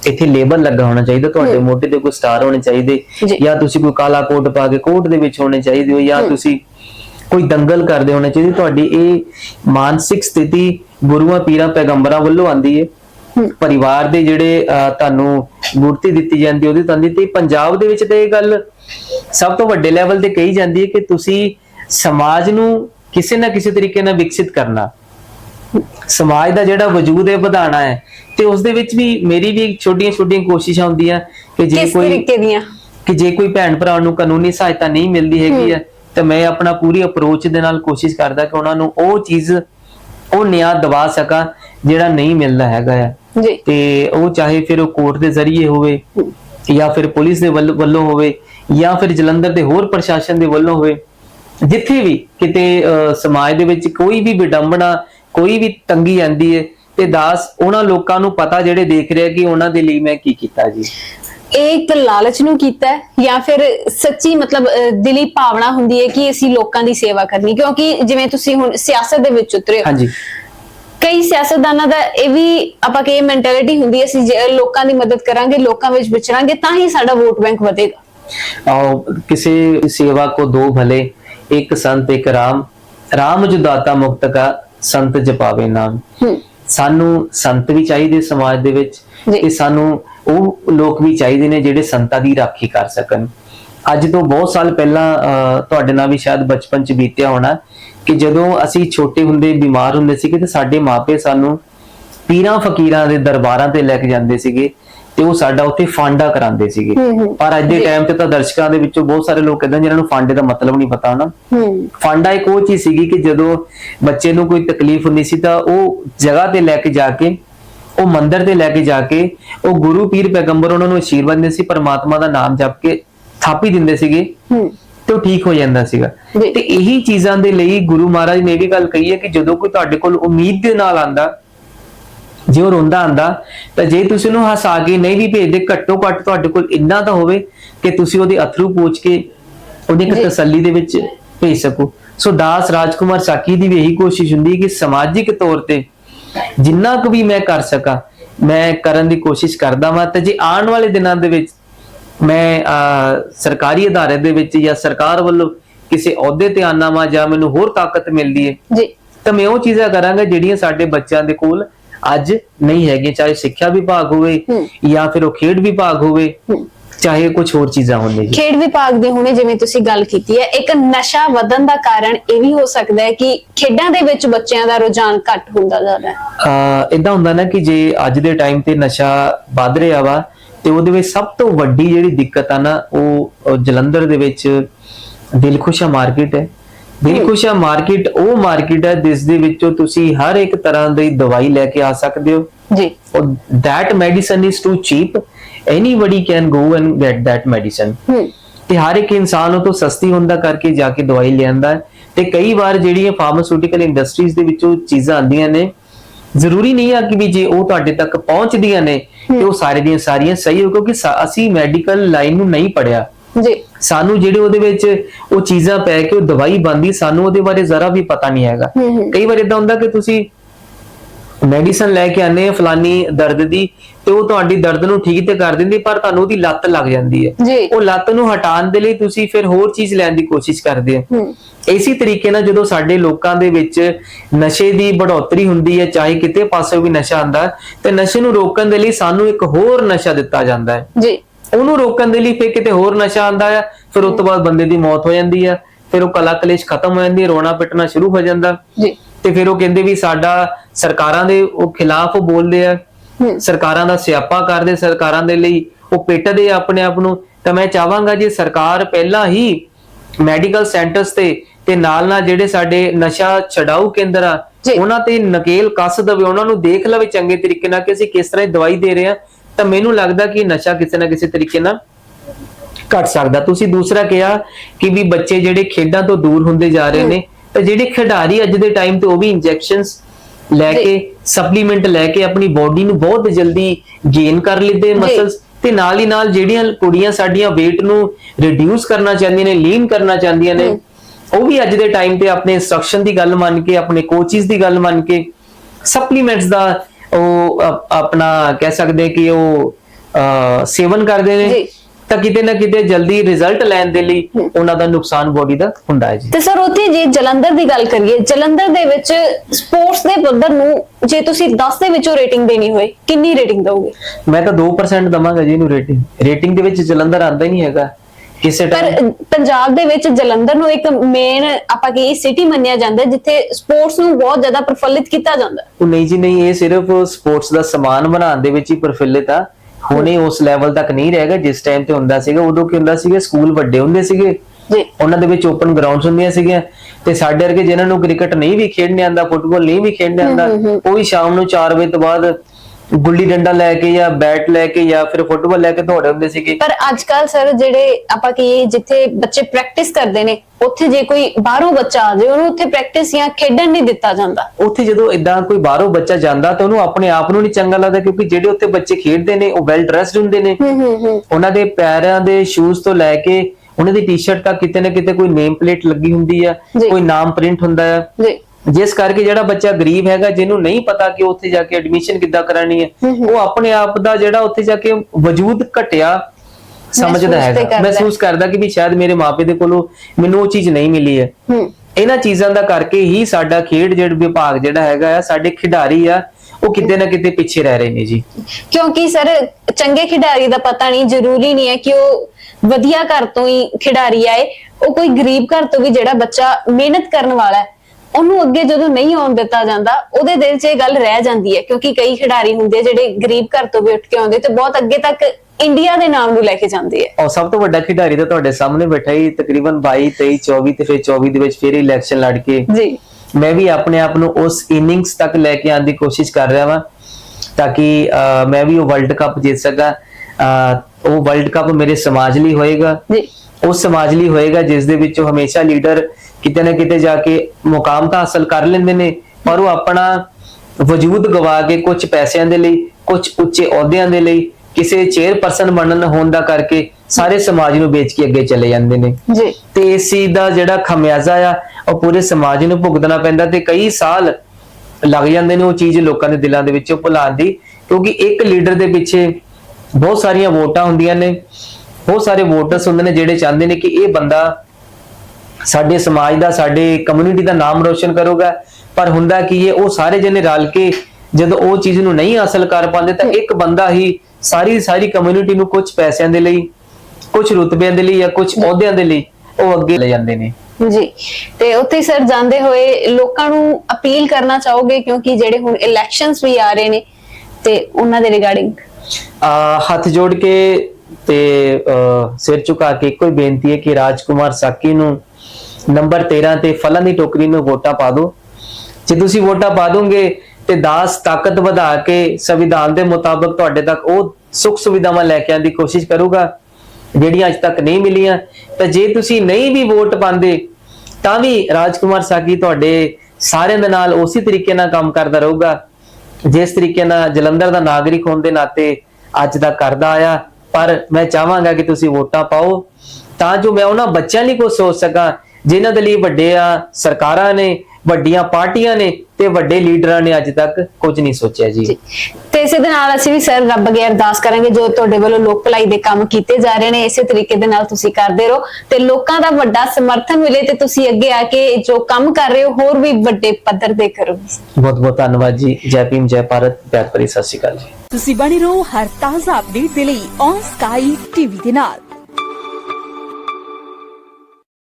ਇੱਥੇ ਲੇਬਲ ਲੱਗਾ ਹੋਣਾ ਚਾਹੀਦਾ ਤੁਹਾਡੇ ਮੋਢੇ ਤੇ ਕੋਈ ਸਟਾਰ ਹੋਣੇ ਚਾਹੀਦੇ ਜੀ। ਤੁਸੀਂ ਕੋਈ ਕਾਲਾ ਕੋਟ ਪਾ ਕੇ ਕੋਰਟ ਦੇ ਵਿੱਚ ਹੋਣੇ ਚਾਹੀਦੇ ਹੋ ਜਾਂ ਤੁਸੀਂ ਕੋਈ ਦੰਗਲ ਕਰਦੇ ਹੋਣੇ ਚਾਹੀਦੇ ਤੁਹਾਡੀ ਇਹ ਮਾਨਸਿਕ ਸਥਿਤੀ ਗੁਰੂਆਂ ਪੀਰਾਂ ਪੈਗੰਬਰਾਂ ਵੱਲੋਂ ਆਂਦੀ ਹੈ। ਪਰਿਵਾਰ ਦੇ ਜਿਹੜੇ ਤੁਹਾਨੂੰ ਗੁਰਤੀ ਦਿੱਤੀ ਜਾਂਦੀ ਉਹਦੀ ਤਾਂ ਤੇ ਪੰਜਾਬ ਦੇ ਵਿੱਚ ਤੇ ਇਹ ਗੱਲ ਸਭ ਤੋਂ ਵੱਡੇ ਲੈਵਲ ਤੇ ਕਹੀ ਜਾਂਦੀ ਹੈ ਕਿ ਤੁਸੀਂ ਸਮਾਜ ਨੂੰ ਕਿਸੇ ਨਾ ਕਿਸੇ ਤਰੀਕੇ ਨਾਲ ਵਿਕਸਿਤ ਕਰਨਾ ਸਮਾਜ ਦਾ ਜਿਹੜਾ ਵਜੂਦ ਹੈ ਵਧਾਉਣਾ ਹੈ ਤੇ ਉਸ ਦੇ ਵਿੱਚ ਵੀ ਮੇਰੀ ਵੀ ਛੋਟੀਆਂ ਛੋਟੀਆਂ ਕੋਸ਼ਿਸ਼ਾਂ ਹੁੰਦੀਆਂ ਕਿ ਜੇ ਕੋਈ ਤਰੀਕੇ ਦੀਆਂ? ਕਿ ਜੇ ਕੋਈ ਭੈਣ ਭਰਾ ਨੂੰ ਕਾਨੂੰਨੀ ਸਹਾਇਤਾ ਨਹੀਂ ਮਿਲਦੀ ਹੈਗੀ ਹੈ। ਤੇ ਮੈਂ ਆਪਣਾ ਪੂਰੀ ਅਪਰੋਚ ਦੇ ਨਾਲ ਕੋਸ਼ਿਸ਼ ਕਰਦਾ ਕਿ ਉਹਨਾਂ ਨੂੰ ਉਹ ਚੀਜ਼ ਉਹ ਨਿਆਂ ਦਵਾ ਸਕਾਂ ਜਿਹੜਾ ਨਹੀਂ ਮਿਲਦਾ ਹੈਗਾ ਜੀ। ਤੇ ਉਹ ਚਾਹੇ ਫਿਰ ਉਹ ਕੋਰਟ ਦੇ ਜ਼ਰੀਏ ਹੋਵੇ ਜਾਂ ਫਿਰ ਪੁਲਿਸ ਦੇ ਵੱਲ- ਹੋਵੇ ਜਾਂ ਫਿਰ ਜਲੰਧਰ ਦੇ ਹੋਰ ਪ੍ਰਸ਼ਾਸਨ ਦੇ ਵੱਲੋਂ ਹੋਵੇ ਜਿੱਥੇ ਵੀ ਕਿਤੇ ਸਮਾਜ ਦੇ ਵਿੱਚ ਕੋਈ ਵੀ ਵਿਡੰਬਣਾ ਕੋਈ ਵੀ ਤੰਗੀ ਆਂਦੀ ਹੈ ਤੇ ਦਾਸ ਉਹਨਾਂ ਲੋਕਾਂ ਨੂੰ ਪਤਾ ਜਿਹੜੇ ਦੇਖ ਰਿਹਾ ਕਿ ਉਹਨਾਂ ਦੇ ਲਈ ਮੈਂ ਕੀ ਕੀਤਾ ਜੀ। ਇਹ ਇੱਕ ਲਾਲਚ ਨੂੰ ਕੀਤਾ ਜਾਂ ਫਿਰ ਸੱਚੀ ਮਤਲਬ ਦਿਲੀ ਭਾਵਨਾ ਹੁੰਦੀ ਹੈ ਕਿ ਅਸੀਂ ਲੋਕਾਂ ਦੀ ਸੇਵਾ ਕਰਨੀ ਕਿਉਂਕਿ ਜਿਵੇਂ ਤੁਸੀਂ ਹੁਣ ਸਿਆਸਤ ਦੇ ਵਿੱਚ ਉਤਰੇ ਹੋ। ਹਾਂਜੀ। ਕਈ ਸਿਆਸਤਦਾਨਾਂ ਦਾ ਇਹ ਵੀ ਆਪਾਂ ਕਹੇ ਮੈਂਟੈਲਿਟੀ ਹੁੰਦੀ ਹੈ ਅਸੀਂ ਲੋਕਾਂ ਦੀ ਮਦਦ ਕਰਾਂਗੇ ਲੋਕਾਂ ਵਿੱਚ ਵਿਚਰਾਂਗੇ ਤਾਂ ਹੀ ਸਾਡਾ ਵੋਟ ਬੈਂਕ ਵਧੇਗਾ। ਆਓ ਕਿਸੇ ਸੇਵਾ ਕੋ ਦੋ ਭਲੇ ਇੱਕ ਸੰਤ ਇੱਕ ਰਾਮ। ਰਾਮ ਜੁਦਾਤਾ ਮੁਕਤ ਕਾ ਸੰਤ ਜਪਾਵੇ ਨਾਮ ਸਾਨੂੰ ਸੰਤ ਵੀ ਚਾਹੀਦੇ ਸਮਾਜ ਦੇ ਵਿੱਚ। ਤੇ ਸਾਨੂੰ ਉਹ ਲੋਕ ਵੀ ਚਾਹੀਦੇ ਨੇ ਜਿਹੜੇ ਸੰਤਾਂ ਦੀ ਰਾਖੀ ਕਰ ਸਕਣ। ਅੱਜ ਤੋਂ ਬਹੁਤ ਸਾਲ ਪਹਿਲਾਂ ਤੁਹਾਡੇ ਨਾਲ ਵੀ ਸ਼ਾਇਦ ਬਚਪਨ ਚ ਬੀਤਿਆ ਹੋਣਾ ਕਿ ਜਦੋਂ ਅਸੀਂ ਛੋਟੇ ਹੁੰਦੇ ਬਿਮਾਰ ਹੁੰਦੇ ਸੀਗੇ ਤੇ ਸਾਡੇ ਮਾਪੇ ਸਾਨੂੰ ਪੀਰਾਂ ਫਕੀਰਾਂ ਦੇ ਦਰਬਾਰਾਂ ਤੇ ਲੈ ਕੇ ਜਾਂਦੇ ਸੀਗੇ। ਤੇ ਉਹ ਸਾਡਾ ਉੱਥੇ ਫਾਂਡਾ ਕਰਾਉਂਦੇ ਸੀਗੇ। ਪਰ ਅੱਜ ਦੇ ਟਾਈਮ ਤੇ ਤਾਂ ਦਰਸ਼ਕਾਂ ਦੇ ਵਿੱਚੋਂ ਬਹੁਤ ਸਾਰੇ ਲੋਕ ਕਹਿੰਦੇ ਜਿਨ੍ਹਾਂ ਨੂੰ ਫਾਂਡੇ ਦਾ ਮਤਲਬ ਨਹੀਂ ਪਤਾ ਨਾ ਹੂੰ। ਫਾਂਡਾ ਇੱਕ ਉਹ ਚੀਜ਼ ਸੀਗੀ ਕਿ ਜਦੋਂ ਬੱਚੇ ਨੂੰ ਕੋਈ ਤਕਲੀਫ ਹੁੰਦੀ ਸੀ ਤਾਂ ਉਹ ਜਗ੍ਹਾ ਤੇ ਲੈ ਕੇ ਜਾ ਕੇ ਉਹ ਮੰਦਿਰ ਤੇ ਲੈ ਕੇ ਜਾ ਕੇ ਉਹ ਗੁਰੂ ਪੀਰ ਪੈਗੰਬਰ ਉਹਨਾਂ ਨੂੰ ਅਸ਼ੀਰਵਾਦ ਦਿੰਦੇ ਸੀ ਪਰਮਾਤਮਾ ਦਾ ਨਾਮ ਜਪ ਕੇ ਥਾਪੀ ਦਿੰਦੇ ਸੀਗੇ ਤੇ ਉਹ ਠੀਕ ਹੋ ਜਾਂਦਾ ਸੀਗਾ। ਤੇ ਇਹੀ ਚੀਜ਼ਾਂ ਦੇ ਲਈ ਗੁਰੂ ਮਹਾਰਾਜ ਨੇ ਇਹ ਵੀ ਗੱਲ ਕਹੀ ਹੈ ਕਿ ਜਦੋਂ ਕੋਈ ਤੁਹਾਡੇ ਕੋਲ ਉਮੀਦ ਦੇ ਨਾਲ ਆਂਦਾ ਜੇ ਉਹ ਰੋਂਦਾ ਆਂਦਾ ਤਾਂ ਜੇ ਤੁਸੀਂ ਉਹਨੂੰ ਹਸਾ ਕੇ ਨਹੀਂ ਵੀ ਭੇਜਦੇ ਘੱਟੋ ਘੱਟ ਤੁਹਾਡੇ ਕੋਲ ਇੰਨਾ ਤਾਂ ਹੋਵੇ ਕਿ ਤੁਸੀਂ ਉਹਦੇ ਅਥਰੂ ਪੋਚ ਕੇ ਉਹਦੀ ਇੱਕ। ਤਸੱਲੀ ਦੇ ਵਿੱਚ ਭੇਜ ਸਕੋ ਸੋ ਦਾਸ ਰਾਜਕੁਮਾਰ ਸਾਕੀ ਦੀ ਵੀ ਇਹੀ ਕੋਸ਼ਿਸ਼ ਹੁੰਦੀ ਕਿ ਸਮਾਜਿਕ ਤੌਰ ਤੇ ਜਿੰਨਾ ਕੁ ਵੀ ਮੈਂ ਕਰ ਸਕਾਂ ਮੈਂ ਕਰਨ ਦੀ ਕੋਸ਼ਿਸ਼ ਕਰਦਾ ਵਾਂ ਤੇ ਜੇ ਆਉਣ ਵਾਲੇ ਦਿਨਾਂ ਦੇ ਵਿੱਚ ਮੈਂ ਸਰਕਾਰੀ ਅਦਾਰੇ ਦੇ ਵਿੱਚ ਜਾਂ ਸਰਕਾਰ ਵੱਲੋਂ ਕਿਸੇ ਅਹੁਦੇ ਤੇ ਆਨਾ ਵਾਂ ਜਾਂ ਮੈਨੂੰ ਹੋਰ ਤਾਕਤ ਮਿਲਦੀ ਹੈ ਜੀ ਤਾਂ ਮੈਂ ਉਹ ਚੀਜ਼ਾਂ ਕਰਾਂਗਾ ਜਿਹੜੀਆਂ ਸਾਡੇ ਬੱਚਿਆਂ ਦੇ ਕੋਲ ਅੱਜ ਨਹੀਂ ਹੈਗੀਆਂ ਚਾਹੇ ਸਿੱਖਿਆ ਵਿਭਾਗ ਹੋਵੇ। ਜਾਂ ਫਿਰ ਉਹ ਖੇਡ ਵਿਭਾਗ ਹੋਵੇ। ਚਾਹੇ ਕੁਝ ਹੋਰ ਚੀਜ਼ਾਂ ਹੋਣ ਖੇਡ ਵਿਭਾਗ ਦੇ ਹੁਣੇ ਜਿਵੇਂ ਤੁਸੀਂ ਗੱਲ ਕੀਤੀ ਹੈ ਇੱਕ ਨਸ਼ਾ ਵਧਣ ਦਾ ਕਾਰਨ ਇਹ ਵੀ ਹੋ ਸਕਦਾ ਹੈ ਕਿ ਖੇਡਾਂ ਦੇ ਵਿੱਚ ਬੱਚਿਆਂ ਦਾ ਰੁਝਾਨ ਘੱਟ ਹੁੰਦਾ ਜਾ ਰਿਹਾ ਹੈ ਇਦਾਂ ਹੁੰਦਾ ਨਾ ਕਿ ਜੇ ਅੱਜ ਦੇ ਟਾਈਮ ਤੇ ਨਸ਼ਾ ਵੱਧ ਰਿਹਾ ਵਾ ਤੇ ਉਹਦੇ ਵਿੱਚ ਸਭ ਤੋਂ ਵੱਡੀ ਜਿਹੜੀ ਦਿੱਕਤ ਆ ਨਾ ਉਹ ਜਲੰਧਰ ਦੇ ਵਿੱਚ ਦਿਲਖੁਸ਼ਾ ਮਾਰਕੀਟ ਹੈ ਦਿਲਖੁਸ਼ਾ ਮਾਰਕੀਟ ਉਹ ਮਾਰਕੀਟ ਹੈ ਜਿਸ ਦੇ ਵਿੱਚੋਂ ਤੁਸੀਂ ਹਰ ਇੱਕ ਤਰ੍ਹਾਂ ਦੀ ਦਵਾਈ ਲੈ ਕੇ ਆ ਸਕਦੇ ਹੋ। ਜੀ। that medicine is too cheap anybody can go and get that medicine ਹੂੰ। ਤੇ ਹਰ ਇੱਕ ਇਨਸਾਨ ਉਹ ਤੋਂ ਸਸਤੀ ਹੁੰਦਾ ਕਰਕੇ ਜਾ ਕੇ ਦਵਾਈ ਲਿਆਂਦਾ ਹੈ। ਤੇ ਕਈ ਵਾਰ ਜਿਹੜੀਆਂ ਫਾਰਮਾਸਿਊਟੀਕਲ ਇੰਡਸਟਰੀਜ਼ ਦੇ ਵਿੱਚੋਂ ਚੀਜ਼ਾਂ ਆਉਂਦੀਆਂ ਨੇ ਜ਼ਰੂਰੀ ਨਹੀਂ ਆ ਕਿ ਵੀ ਜੇ ਉਹ ਤੁਹਾਡੇ ਤੱਕ ਪਹੁੰਚਦੀਆਂ ਨੇ ਤੇ ਉਹ ਸਾਰੇ ਦੀਆਂ ਸਾਰੀਆਂ ਸਹੀ ਹੋ ਕਿਉਂਕਿ ਅਸੀਂ ਮੈਡੀਕਲ ਲਾਈਨ ਨੂੰ ਨਹੀਂ ਪੜਿਆ ਜੀ। ਸਾਨੂੰ ਜਿਹੜੇ ਉਹਦੇ ਵਿੱਚ ਉਹ ਚੀਜ਼ਾਂ ਪੈ ਕੇ ਉਹ ਦਵਾਈ ਬੰਦੀ ਸਾਨੂੰ ਉਹਦੇ ਬਾਰੇ ਜ਼ਰਾ ਵੀ ਪਤਾ ਨਹੀਂ ਹੈਗਾ। ਕਈ ਵਾਰ ਇਦਾਂ ਹੁੰਦਾ ਕਿ ਤੁਸੀਂ ਮੈਡੀਸਨ ਲੈ ਕੇ ਆਨੇ ਫਲਾਨੀ ਦਰਦ ਦੀ ਤੇ ਉਹ ਤੁਹਾਡੀ ਦਰਦ ਨੂੰ ਠੀਕ ਤੇ ਕਰ ਦਿੰਦੀ ਪਰ ਤੁਹਾਨੂੰ ਉਹਦੀ ਲੱਤ ਲੱਗ ਜਾਂਦੀ ਹੈ। ਉਹ ਲੱਤ ਨੂੰ ਹਟਾਉਣ ਦੇ ਲਈ ਤੁਸੀਂ ਫਿਰ ਹੋਰ ਚੀਜ਼ ਲੈਣ ਦੀ ਕੋਸ਼ਿਸ਼ ਕਰਦੇ ਹੂੰ। ਇਸੇ ਤਰੀਕੇ ਨਾਲ ਜਦੋਂ ਸਾਡੇ ਲੋਕਾਂ ਦੇ ਵਿੱਚ ਨਸ਼ੇ ਦੀ ਬੜੋਤਰੀ ਹੁੰਦੀ ਹੈ ਚਾਹੇ ਕਿਤੇ ਪਾਸੇ ਵੀ ਨਸ਼ਾ ਆਂਦਾ ਤੇ ਨਸ਼ੇ ਨੂੰ ਰੋਕਣ ਦੇ ਲਈ ਸਾਨੂੰ ਇੱਕ ਹੋਰ ਨਸ਼ਾ ਦਿੱਤਾ ਜਾਂਦਾ ਹੈ। ਜੀ। ਉਹਨੂੰ ਰੋਕਣ ਦੇ ਲਈ ਫਿਰ ਕਿਤੇ ਹੋਰ ਨਸ਼ਾ ਆਂਦਾ ਹੈ ਫਿਰ ਉਸ ਤੋਂ ਬਾਅਦ ਬੰਦੇ ਦੀ ਮੌਤ ਹੋ ਜਾਂਦੀ ਹੈ ਫਿਰ ਉਹ ਕਲਾ ਕਲੇਸ਼ ਖਤਮ ਹੋ ਜਾਂਦੀ ਹੈ ਰੋਣਾ ਪਿੱਟਣਾ ਸ਼ੁਰੂ ਹੋ ਜਾਂਦਾ। ਜੀ। ਤੇ ਫਿਰ ਉਹ ਕਹਿੰਦੇ ਵੀ ਸਾਡਾ ਸਰਕਾਰਾਂ ਦੇ ਉਹ ਖਿਲਾਫ ਬੋਲਦੇ ਆ। ਸਰਕਾਰਾਂ ਦਾ ਸਿਆਪਾ ਕਰਦੇ ਸਰਕਾਰਾਂ ਦੇ ਲਈ ਉਹ ਪਿੱਟਦੇ ਆ ਆਪਣੇ ਆਪ ਨੂੰ। ਤਾਂ ਮੈਂ ਚਾਹਾਂਗਾ ਜੇ ਸਰਕਾਰ ਪਹਿਲਾਂ ਹੀ ਮੈਡੀਕਲ ਸੈਂਟਰਸ ਤੇ ਤੇ ਨਾਲ ਨਾਲ ਜਿਹੜੇ ਸਾਡੇ ਨਸ਼ਾ ਛਡਾਊ ਕੇਂਦਰ ਆ। ਉਹਨਾਂ ਤੇ ਨਕੇਲ ਕੱਸ ਦਵੇ ਉਹਨਾਂ ਨੂੰ ਦੇਖ ਲਵੇ ਚੰਗੇ ਤਰੀਕੇ ਨਾਲ ਕਿ ਅਸੀਂ ਕਿਸ ਤਰ੍ਹਾਂ ਦੀ ਦਵਾਈ ਦੇ ਰਹੇ ਆ ਤਾਂ ਮੈਨੂੰ ਲੱਗਦਾ ਕਿ ਨਸ਼ਾ ਕਿਸੇ ਨਾ ਕਿਸੇ ਤਰੀਕੇ ਨਾਲ ਘਟ ਸਕਦਾ। ਤੁਸੀਂ ਦੂਸਰਾ ਕਿਹਾ ਕਿ ਵੀ ਬੱਚੇ ਜਿਹੜੇ ਖੇਡਾਂ ਤੋਂ ਦੂਰ ਹੁੰਦੇ ਜਾ ਰਹੇ ਨੇ ਤਾਂ ਜਿਹੜੇ ਖਿਡਾਰੀ ਅੱਜ ਦੇ ਟਾਈਮ ਤੇ ਉਹ ਵੀ ਇੰਜੈਕਸ਼ਨਸ ਲੈ। ਕੇ ਸਪਲੀਮੈਂਟ ਲੈ ਕੇ ਆਪਣੀ ਬਾਡੀ ਨੂੰ ਬਹੁਤ ਜਲਦੀ ਗੇਨ ਕਰ ਲੈਂਦੇ ਮਸਲਸ ਤੇ ਨਾਲ ਹੀ ਨਾਲ ਜਿਹੜੀਆਂ ਕੁੜੀਆਂ ਸਾਡੀਆਂ weight ਨੂੰ ਰਿਡਿਊਸ ਕਰਨਾ ਚਾਹੁੰਦੀਆਂ ਨੇ ਲੀਨ ਕਰਨਾ ਚਾਹੁੰਦੀਆਂ ਨੇ ਉਹ ਵੀ ਅੱਜ ਦੇ ਟਾਈਮ ਤੇ ਆਪਣੇ ਇੰਸਟਰਕਸ਼ਨ ਦੀ ਗੱਲ ਮੰਨ ਕੇ ਆਪਣੇ ਕੋਚਿਸ ਦੀ ਗੱਲ ਮੰਨ ਕੇ ਸਪਲੀਮੈਂਟਸ ਦਾ ਉਹ ਆਪਣਾ ਕਹਿ ਸਕਦੇ ਕਿ ਉਹ ਸੇਵਨ ਕਰਦੇ ਨੇ। ਤਾਂ ਕਿਤੇ ਨਾ ਕਿਤੇ ਜਲਦੀ ਰਿਜ਼ਲਟ ਲੈਣ ਦੇ ਲਈ ਉਹਨਾਂ ਦਾ ਨੁਕਸਾਨ ਬੋਡੀ ਦਾ ਹੁੰਦਾ ਹੈ ਜੀ। ਤੇ ਸਰ ਉੱਥੇ ਜੇ ਜਲੰਧਰ ਦੀ ਗੱਲ ਕਰੀਏ ਜਲੰਧਰ ਦੇ ਵਿੱਚ ਸਪੋਰਟਸ ਦੇ ਪੱਧਰ ਨੂੰ ਜੇ ਤੁਸੀਂ 10 ਦੇ ਵਿੱਚੋਂ ਰੇਟਿੰਗ ਦੇਣੀ ਹੋਏ ਕਿੰਨੀ ਰੇਟਿੰਗ ਦਓਗੇ? ਮੈਂ ਤਾਂ 2% ਦਵਾਂਗਾ ਜੀ ਇਹਨੂੰ ਰੇਟਿੰਗ ਰੇਟਿੰਗ ਦੇ ਵਿੱਚ ਜਲੰਧਰ ਆਂਦਾ ਹੀ ਨਹੀਂ ਹੈਗਾ। ਕਿਸੇ ਪਰ ਪੰਜਾਬ ਦੇ ਵਿੱਚ ਜਲੰਧਰ ਨੂੰ ਇੱਕ ਮੇਨ ਆਪਾਂ ਕੀ ਸਿਟੀ ਮੰਨਿਆ ਜਾਂਦਾ ਜਿੱਥੇ ਸਪੋਰਟਸ ਨੂੰ ਬਹੁਤ ਜ਼ਿਆਦਾ ਪ੍ਰਫੁੱਲਿਤ ਕੀਤਾ ਜਾਂਦਾ। ਉਹ ਨਹੀਂ ਜੀ ਨਹੀਂ ਇਹ ਸਿਰਫ ਸਪੋਰਟਸ ਦਾ ਸਮਾਨ ਬਣਾਉਣ ਦੇ ਵਿੱਚ ਹੀ ਪ੍ਰਫੁੱਲਿਤ ਆ। ਹੁਣੇ ਉਸ ਲੈਵਲ ਤੱਕ ਨਹੀਂ ਰਹੇਗਾ ਜਿਸ ਟਾਈਮ ਤੇ ਹੁੰਦਾ ਸੀਗਾ ਉਦੋਂ ਕੀ ਹੁੰਦਾ ਸੀਗਾ ਸਕੂਲ ਵੱਡੇ ਹੁੰਦੇ ਸੀਗੇ। ਜੀ। ਉਹਨਾਂ ਦੇ ਵਿੱਚ ਓਪਨ ਗਰਾਊਂਡਸ ਹੁੰਦੀਆਂ ਸੀਗੀਆਂ। ਤੇ ਸਾਡੇ ਵਰਗੇ ਜਿਨ੍ਹਾਂ ਨੂੰ ਕ੍ਰਿਕਟ ਨਹੀਂ ਵੀ ਖੇਡਣੇ ਆਂਦਾ ਫੁੱਟਬਾਲ ਨਹੀਂ ਵੀ ਖੇਡਣੇ ਆਂਦਾ ਉਹ ਵੀ ਸ਼ਾਮ ਨੂੰ 4 ਵਜੇ ਤੋਂ ਬਾਅਦ ਗੁੱਲੀ ਡੰਡਾ ਲੈ ਕੇ ਜਾਂ ਬੈਟ ਲੈ ਕੇ ਜਾਂ ਫਿਰ ਫੁੱਟਬਾਲ ਲੈ ਕੇ ਦੌੜੇ ਹੁੰਦੇ ਸੀਗੇ। ਪਰ ਅੱਜ ਕੱਲ ਸਰ ਜਿਹੜੇ ਆਪਾਂ ਕੀ ਜਿੱਥੇ ਬੱਚੇ ਪ੍ਰੈਕਟਿਸ ਕਰਦੇ ਨੇ ਉੱਥੇ ਜੇ ਕੋਈ ਬਾਹਰੋਂ ਬੱਚਾ ਆ ਜਾਏ ਉਹਨੂੰ ਉੱਥੇ ਪ੍ਰੈਕਟਿਸ ਜਾਂ ਖੇਡਣ ਨਹੀਂ ਦਿੱਤਾ ਜਾਂਦਾ। ਉੱਥੇ ਜਦੋਂ ਇਦਾਂ ਕੋਈ ਬਾਹਰੋਂ ਬੱਚਾ ਜਾਂਦਾ ਤਾਂ ਉਹਨੂੰ ਆਪਣੇ ਆਪ ਨੂੰ ਨਹੀਂ ਚੰਗਾ ਲੱਗਦਾ ਕਿਉਂਕਿ ਜਿਹੜੇ ਉੱਥੇ ਬੱਚੇ ਖੇਡਦੇ ਨੇ ਉਹ ਵੈਲ ਡਰੈਸਡ ਹੁੰਦੇ ਨੇ। ਉਹਨਾਂ ਦੇ ਪੈਰਾਂ ਦੇ ਸ਼ੂਜ਼ ਤੋਂ ਲੈ ਕੇ ਉਹਨਾਂ ਦੀ ਟੀ-ਸ਼ਰਟ ਤੱਕ ਕਿਤੇ ਨਾ ਕਿਤੇ ਕੋਈ ਨੇਮ ਪਲੇਟ ਲੱਗੀ ਹੁੰਦੀ ਆ। ਕੋਈ ਨਾਮ ਪ੍ਰਿੰਟ ਹੁੰਦਾ ਆ। ਜੀ। ਜਿਸ ਕਰਕੇ ਜਿਹੜਾ ਬੱਚਾ ਗਰੀਬ ਹੈਗਾ ਜਿਹਨੂੰ ਨਹੀਂ ਪਤਾ ਕਿ ਉੱਥੇ ਜਾ ਕੇ ਐਡਮਿਸ਼ਨ ਕਿੱਦਾਂ ਕਰਾਣੀ ਹੈ ਉਹ ਆਪਣੇ ਆਪ ਦਾ ਜਿਹੜਾ ਉੱਥੇ ਜਾ ਕੇ ਵਜੂਦ ਘਟਿਆ ਸਮਝਦਾ ਹੈਗਾ। ਮਹਿਸੂਸ ਕਰਦਾ ਕਿ ਵੀ ਸ਼ਾਇਦ ਮੇਰੇ ਮਾਪੇ ਦੇ ਕੋਲੋਂ ਮੈਨੂੰ ਉਹ ਚੀਜ਼ ਨਹੀਂ ਮਿਲੀ ਹੂੰ। ਇਹਨਾਂ ਚੀਜ਼ਾਂ ਦਾ ਕਰਕੇ ਹੀ ਸਾਡਾ ਖੇਡ ਜਿਹੜਾ ਵਿਭਾਗ ਜਿਹੜਾ ਹੈਗਾ ਆ ਸਾਡੇ ਖਿਡਾਰੀ ਆ ਉਹ ਕਿਤੇ ਨਾ ਕਿਤੇ ਪਿੱਛੇ ਰਹਿ ਰਹੇ ਨੇ ਜੀ। ਕਿਉਂਕਿ ਸਰ ਚੰਗੇ ਖਿਡਾਰੀ ਦਾ ਪਤਾ ਨਹੀਂ ਜ਼ਰੂਰੀ ਨਹੀਂ ਹੈ ਕਿ ਉਹ ਵਧੀਆ ਘਰ ਤੋਂ ਹੀ ਖਿਡਾਰੀ ਆਏ। ਉਹ ਕੋਈ ਗਰੀਬ ਘਰ ਤੋਂ ਵੀ ਜਿਹੜਾ ਬੱਚਾ ਮਿਹਨਤ ਕਰਨ ਵਾਲਾ ਹੈ ਉਹਨੂੰ ਅੱਗੇ ਜਦੋਂ ਨਹੀਂ ਆਉਣ ਦਿੱਤਾ ਜਾਂਦਾ ਉਹਦੇ ਦਿਲ 'ਚ ਇਹ ਗੱਲ ਰਹਿ ਜਾਂਦੀ ਹੈ ਕਿਉਂਕਿ ਕਈ ਖਿਡਾਰੀ ਹੁੰਦੇ ਜਿਹੜੇ ਗਰੀਬ ਘਰ ਤੋਂ ਵੀ ਉੱਠ ਕੇ ਆਉਂਦੇ ਤੇ ਬਹੁਤ ਅੱਗੇ ਤੱਕ ਇੰਡੀਆ ਦੇ ਨਾਮ ਨੂੰ ਲੈ ਕੇ ਜਾਂਦੇ ਆ। ਔਰ ਸਭ ਤੋਂ ਵੱਡਾ ਖਿਡਾਰੀ ਤਾਂ ਤੁਹਾਡੇ ਸਾਹਮਣੇ ਬੈਠਾ ਹੀ ਤਕਰੀਬਨ 22 23 24 ਤੇ ਫਿਰ 24 ਦੇ ਵਿੱਚ ਫਿਰ ਇਲੈਕਸ਼ਨ ਲੜ ਕੇ ਜੀ। ਮੈਂ ਵੀ ਆਪਣੇ ਆਪ ਨੂੰ ਉਸ ਇਨਿੰਗਸ ਤੱਕ ਲੈ ਕੇ ਆਉਣ ਦੀ ਕੋਸ਼ਿਸ਼ ਕਰ ਰਿਹਾ ਵਾਂ ਤਾਂ ਕਿ ਮੈਂ ਵੀ ਉਹ ਵਰਲਡ ਕੱਪ ਜਿੱਤ ਸਕਾਂ ਉਹ ਵਰਲਡ ਕੱਪ ਮੇਰੇ ਸਮਾਜ ਲਈ ਹੋਏਗਾ। ਜੀ। ਉਸ ਸਮਾਜ ਲਈ ਹੋਏਗਾ ਜਿਸ ਦੇ ਵਿੱਚ ਉਹ ਹਮੇਸ਼ਾ ਲੀਡਰ ਕਿਤੇ ਨਾ ਕਿਤੇ ਜਾ ਕੇ ਮੁਕਾਮ ਤਾਂ ਹਾਸਲ ਕਰ ਲੈਂਦੇ ਨੇ ਪਰ ਉਹ ਆਪਣਾ ਵਜੂਦ ਗਵਾ ਕੇ ਕੁਝ ਪੈਸਿਆਂ ਦੇ ਲਈ ਕੁਝ ਉੱਚੇ ਅਹੁਦਿਆਂ ਦੇ ਲਈ ਕਿਸੇ ਚੇਅਰਪਰਸਨ ਬਣਨ ਹੋਣ ਦਾ ਕਰਕੇ ਸਾਰੇ ਸਮਾਜ ਨੂੰ ਵੇਚ ਕੇ ਅੱਗੇ ਚਲੇ ਜਾਂਦੇ ਨੇ। ਜੀ। ਤੇ ਇਸ ਚੀਜ਼ ਦਾ ਜਿਹੜਾ ਖਮਿਆਜ਼ਾ ਆ ਉਹ ਪੂਰੇ ਸਮਾਜ ਨੂੰ ਭੁਗਤਣਾ ਪੈਂਦਾ ਤੇ ਕਈ ਸਾਲ ਲੱਗ ਜਾਂਦੇ ਨੇ ਉਹ ਚੀਜ਼ ਲੋਕਾਂ ਦੇ ਦਿਲਾਂ ਦੇ ਵਿੱਚੋਂ ਭੁਲਾਉਣ ਦੀ ਕਿਉਂਕਿ ਇੱਕ ਲੀਡਰ ਦੇ ਪਿੱਛੇ ਬਹੁਤ ਸਾਰੀਆਂ ਵੋਟਾਂ ਹੁੰਦੀਆਂ ਨੇ ਬਹੁਤ ਸਾਰੇ ਵੋਟਰਸ ਹੁੰਦੇ ਨੇ ਜਿਹੜੇ ਚਾਹੁੰਦੇ ਨੇ ਕਿ ਇਹ ਬੰਦਾ ਸਾਡੇ ਸਮਾਜ ਦਾ ਸਾਡੇ ਕਮਿਊਨਿਟੀ ਦਾ ਨਾਮ ਰੋਸ਼ਨ ਕਰੂਗਾ। ਪਰ ਹੁੰਦਾ ਕੀ ਇਹ ਉਹ ਸਾਰੇ ਜਣੇ ਰਲ ਕੇ ਜਦੋਂ ਉਹ ਚੀਜ਼ ਨੂੰ ਨਹੀਂ ਹਾਸਲ ਕਰ ਪਾਉਂਦੇ ਤਾਂ ਇੱਕ ਬੰਦਾ ਹੀ ਸਾਰੀ ਸਾਰੀ ਕਮਿਊਨਿਟੀ ਨੂੰ ਕੁਝ ਪੈਸਿਆਂ ਦੇ ਲਈ ਕੁਝ ਰੁਤਬਿਆਂ ਦੇ ਲਈ ਜਾਂ ਕੁਝ ਅਹੁਦਿਆਂ ਦੇ ਲਈ ਉਹ ਅੱਗੇ ਲੈ ਜਾਂਦੇ ਨੇ। ਜੀ। ਤੇ ਉੱਥੇ ਸਰ ਜਾਂਦੇ ਹੋਏ ਲੋਕਾਂ ਨੂੰ ਅਪੀਲ ਕਰਨਾ ਚਾਹੋਗੇ? ਕਿਉਂਕਿ ਜਿਹੜੇ ਹੁਣ ਇਲੈਕਸ਼ਨਸ ਵੀ ਆ ਰਹੇ ਨੇ ਤੇ ਉਹਨਾਂ ਦੇ ਰਿਗਾਰਡਿੰਗ ਹੱਥ ਜੋੜ ਕੇ ਤੇ ਸਿਰ ਝੁਕਾ ਕੇ ਇੱਕੋ ਹੀ ਬੇਨਤੀ ਹੈ ਕਿ ਰਾਜਕੁਮਾਰ ਸਾਕੀ ਨੂੰ ਨੰਬਰ 13 ਤੇ ਫਲਾਂ ਦੀ ਟੋਕਰੀ ਨੂੰ ਵੋਟਾਂ ਪਾ ਦਿਓ। ਜੇ ਤੁਸੀਂ ਵੋਟਾਂ ਪਾ ਦੋਗੇ ਤੇ ਦਾਸ ਤਾਕਤ ਵਧਾ ਕੇ ਸੰਵਿਧਾਨ ਦੇ ਮੁਤਾਬਕ ਤੁਹਾਡੇ ਤੱਕ ਉਹ ਸੁੱਖ ਸੁਵਿਧਾਵਾਂ ਲੈ ਕੇ ਆਉਣ ਦੀ ਕੋਸ਼ਿਸ਼ ਕਰੂਗਾ, ਜਿਹੜੀਆਂ ਅੱਜ ਤੱਕ ਨਹੀਂ ਮਿਲੀਆਂ। ਤਾਂ ਜੇ ਤੁਸੀਂ ਨਹੀਂ ਵੀ ਵੋਟ ਪਾਉਂਦੇ, ਤਾਂ ਵੀ ਰਾਜਕੁਮਾਰ ਸਾਕੀ ਤੁਹਾਡੇ ਸਾਰਿਆਂ ਦੇ ਨਾਲ ਉਸੇ ਤਰੀਕੇ ਨਾਲ ਕੰਮ ਕਰਦਾ ਰਹੂਗਾ। ਜਿਸ ਤਰੀਕੇ ਨਾਲ ਜਲੰਧਰ ਦਾ ਨਾਗਰਿਕ ਹੋਣ ਦੇ ਨਾਤੇ ਅੱਜ ਦਾ ਕਰਦਾ ਆਇਆ। ਪਰ ਮੈਂ ਚਾਹਾਂਗਾ ਕਿ ਤੁਸੀਂ ਵੋਟਾਂ ਪਾਓ। ਤਾਂ ਜੋ ਮੈਂ ਉਹਨਾਂ ਬੱਚਿਆਂ ਲਈ ਕੁਝ ਸੋਚ ਸਕਾਂ ਜਿਨ੍ਹਾਂ ਦੇ ਲਈ ਵੱਡੇ ਆ ਸਰਕਾਰਾਂ ਨੇ ਵੱਡੀਆਂ ਪਾਰਟੀਆਂ ਨੇ ਤੇ ਵੱਡੇ ਲੀਡਰਾਂ ਨੇ ਅੱਜ ਤੱਕ ਕੁਝ ਨਹੀਂ ਸੋਚਿਆ ਜੀ। ਤੇ ਇਸੇ ਦੇ ਨਾਲ ਅਸੀਂ ਵੀ ਸਰ ਰੱਬ ਅੱਗੇ ਅਰਦਾਸ ਕਰਾਂਗੇ ਜੋ ਤੁਹਾਡੇ ਵੱਲੋਂ ਲੋਕ ਭਲਾਈ ਦੇ ਕੰਮ ਕੀਤੇ ਜਾ ਰਹੇ ਨੇ ਇਸੇ ਤਰੀਕੇ ਦੇ ਨਾਲ ਤੁਸੀਂ ਕਰਦੇ ਰਹੋ ਤੇ ਲੋਕਾਂ ਦਾ ਵੱਡਾ ਸਮਰਥਨ ਮਿਲੇ ਤੇ ਤੁਸੀਂ ਅੱਗੇ ਆ ਕੇ ਜੋ ਕੰਮ ਕਰ ਰਹੇ ਹੋ ਹੋਰ ਵੀ ਵੱਡੇ ਪੱਧਰ ਤੇ ਕਰੋ। ਬਹੁਤ ਬਹੁਤ ਧੰਨਵਾਦ ਜੀ। ਜੈ ਭੀਮ ਜੈ ਭਾਰਤ ਪਿਆਰ ਭਰੀ ਸਤਿ ਸ਼੍ਰੀ ਅਕਾਲ ਜੀ। ਤੁਸੀਂ ਬਣੇ ਰਹੋ ਹਰ ਤਾਜ਼ਾ ਅਪਡੇਟ ਦੇ ਲਈ ਔਨ ਸਕਾਈ ਟੀਵੀ ਦੇ ਨਾਲ।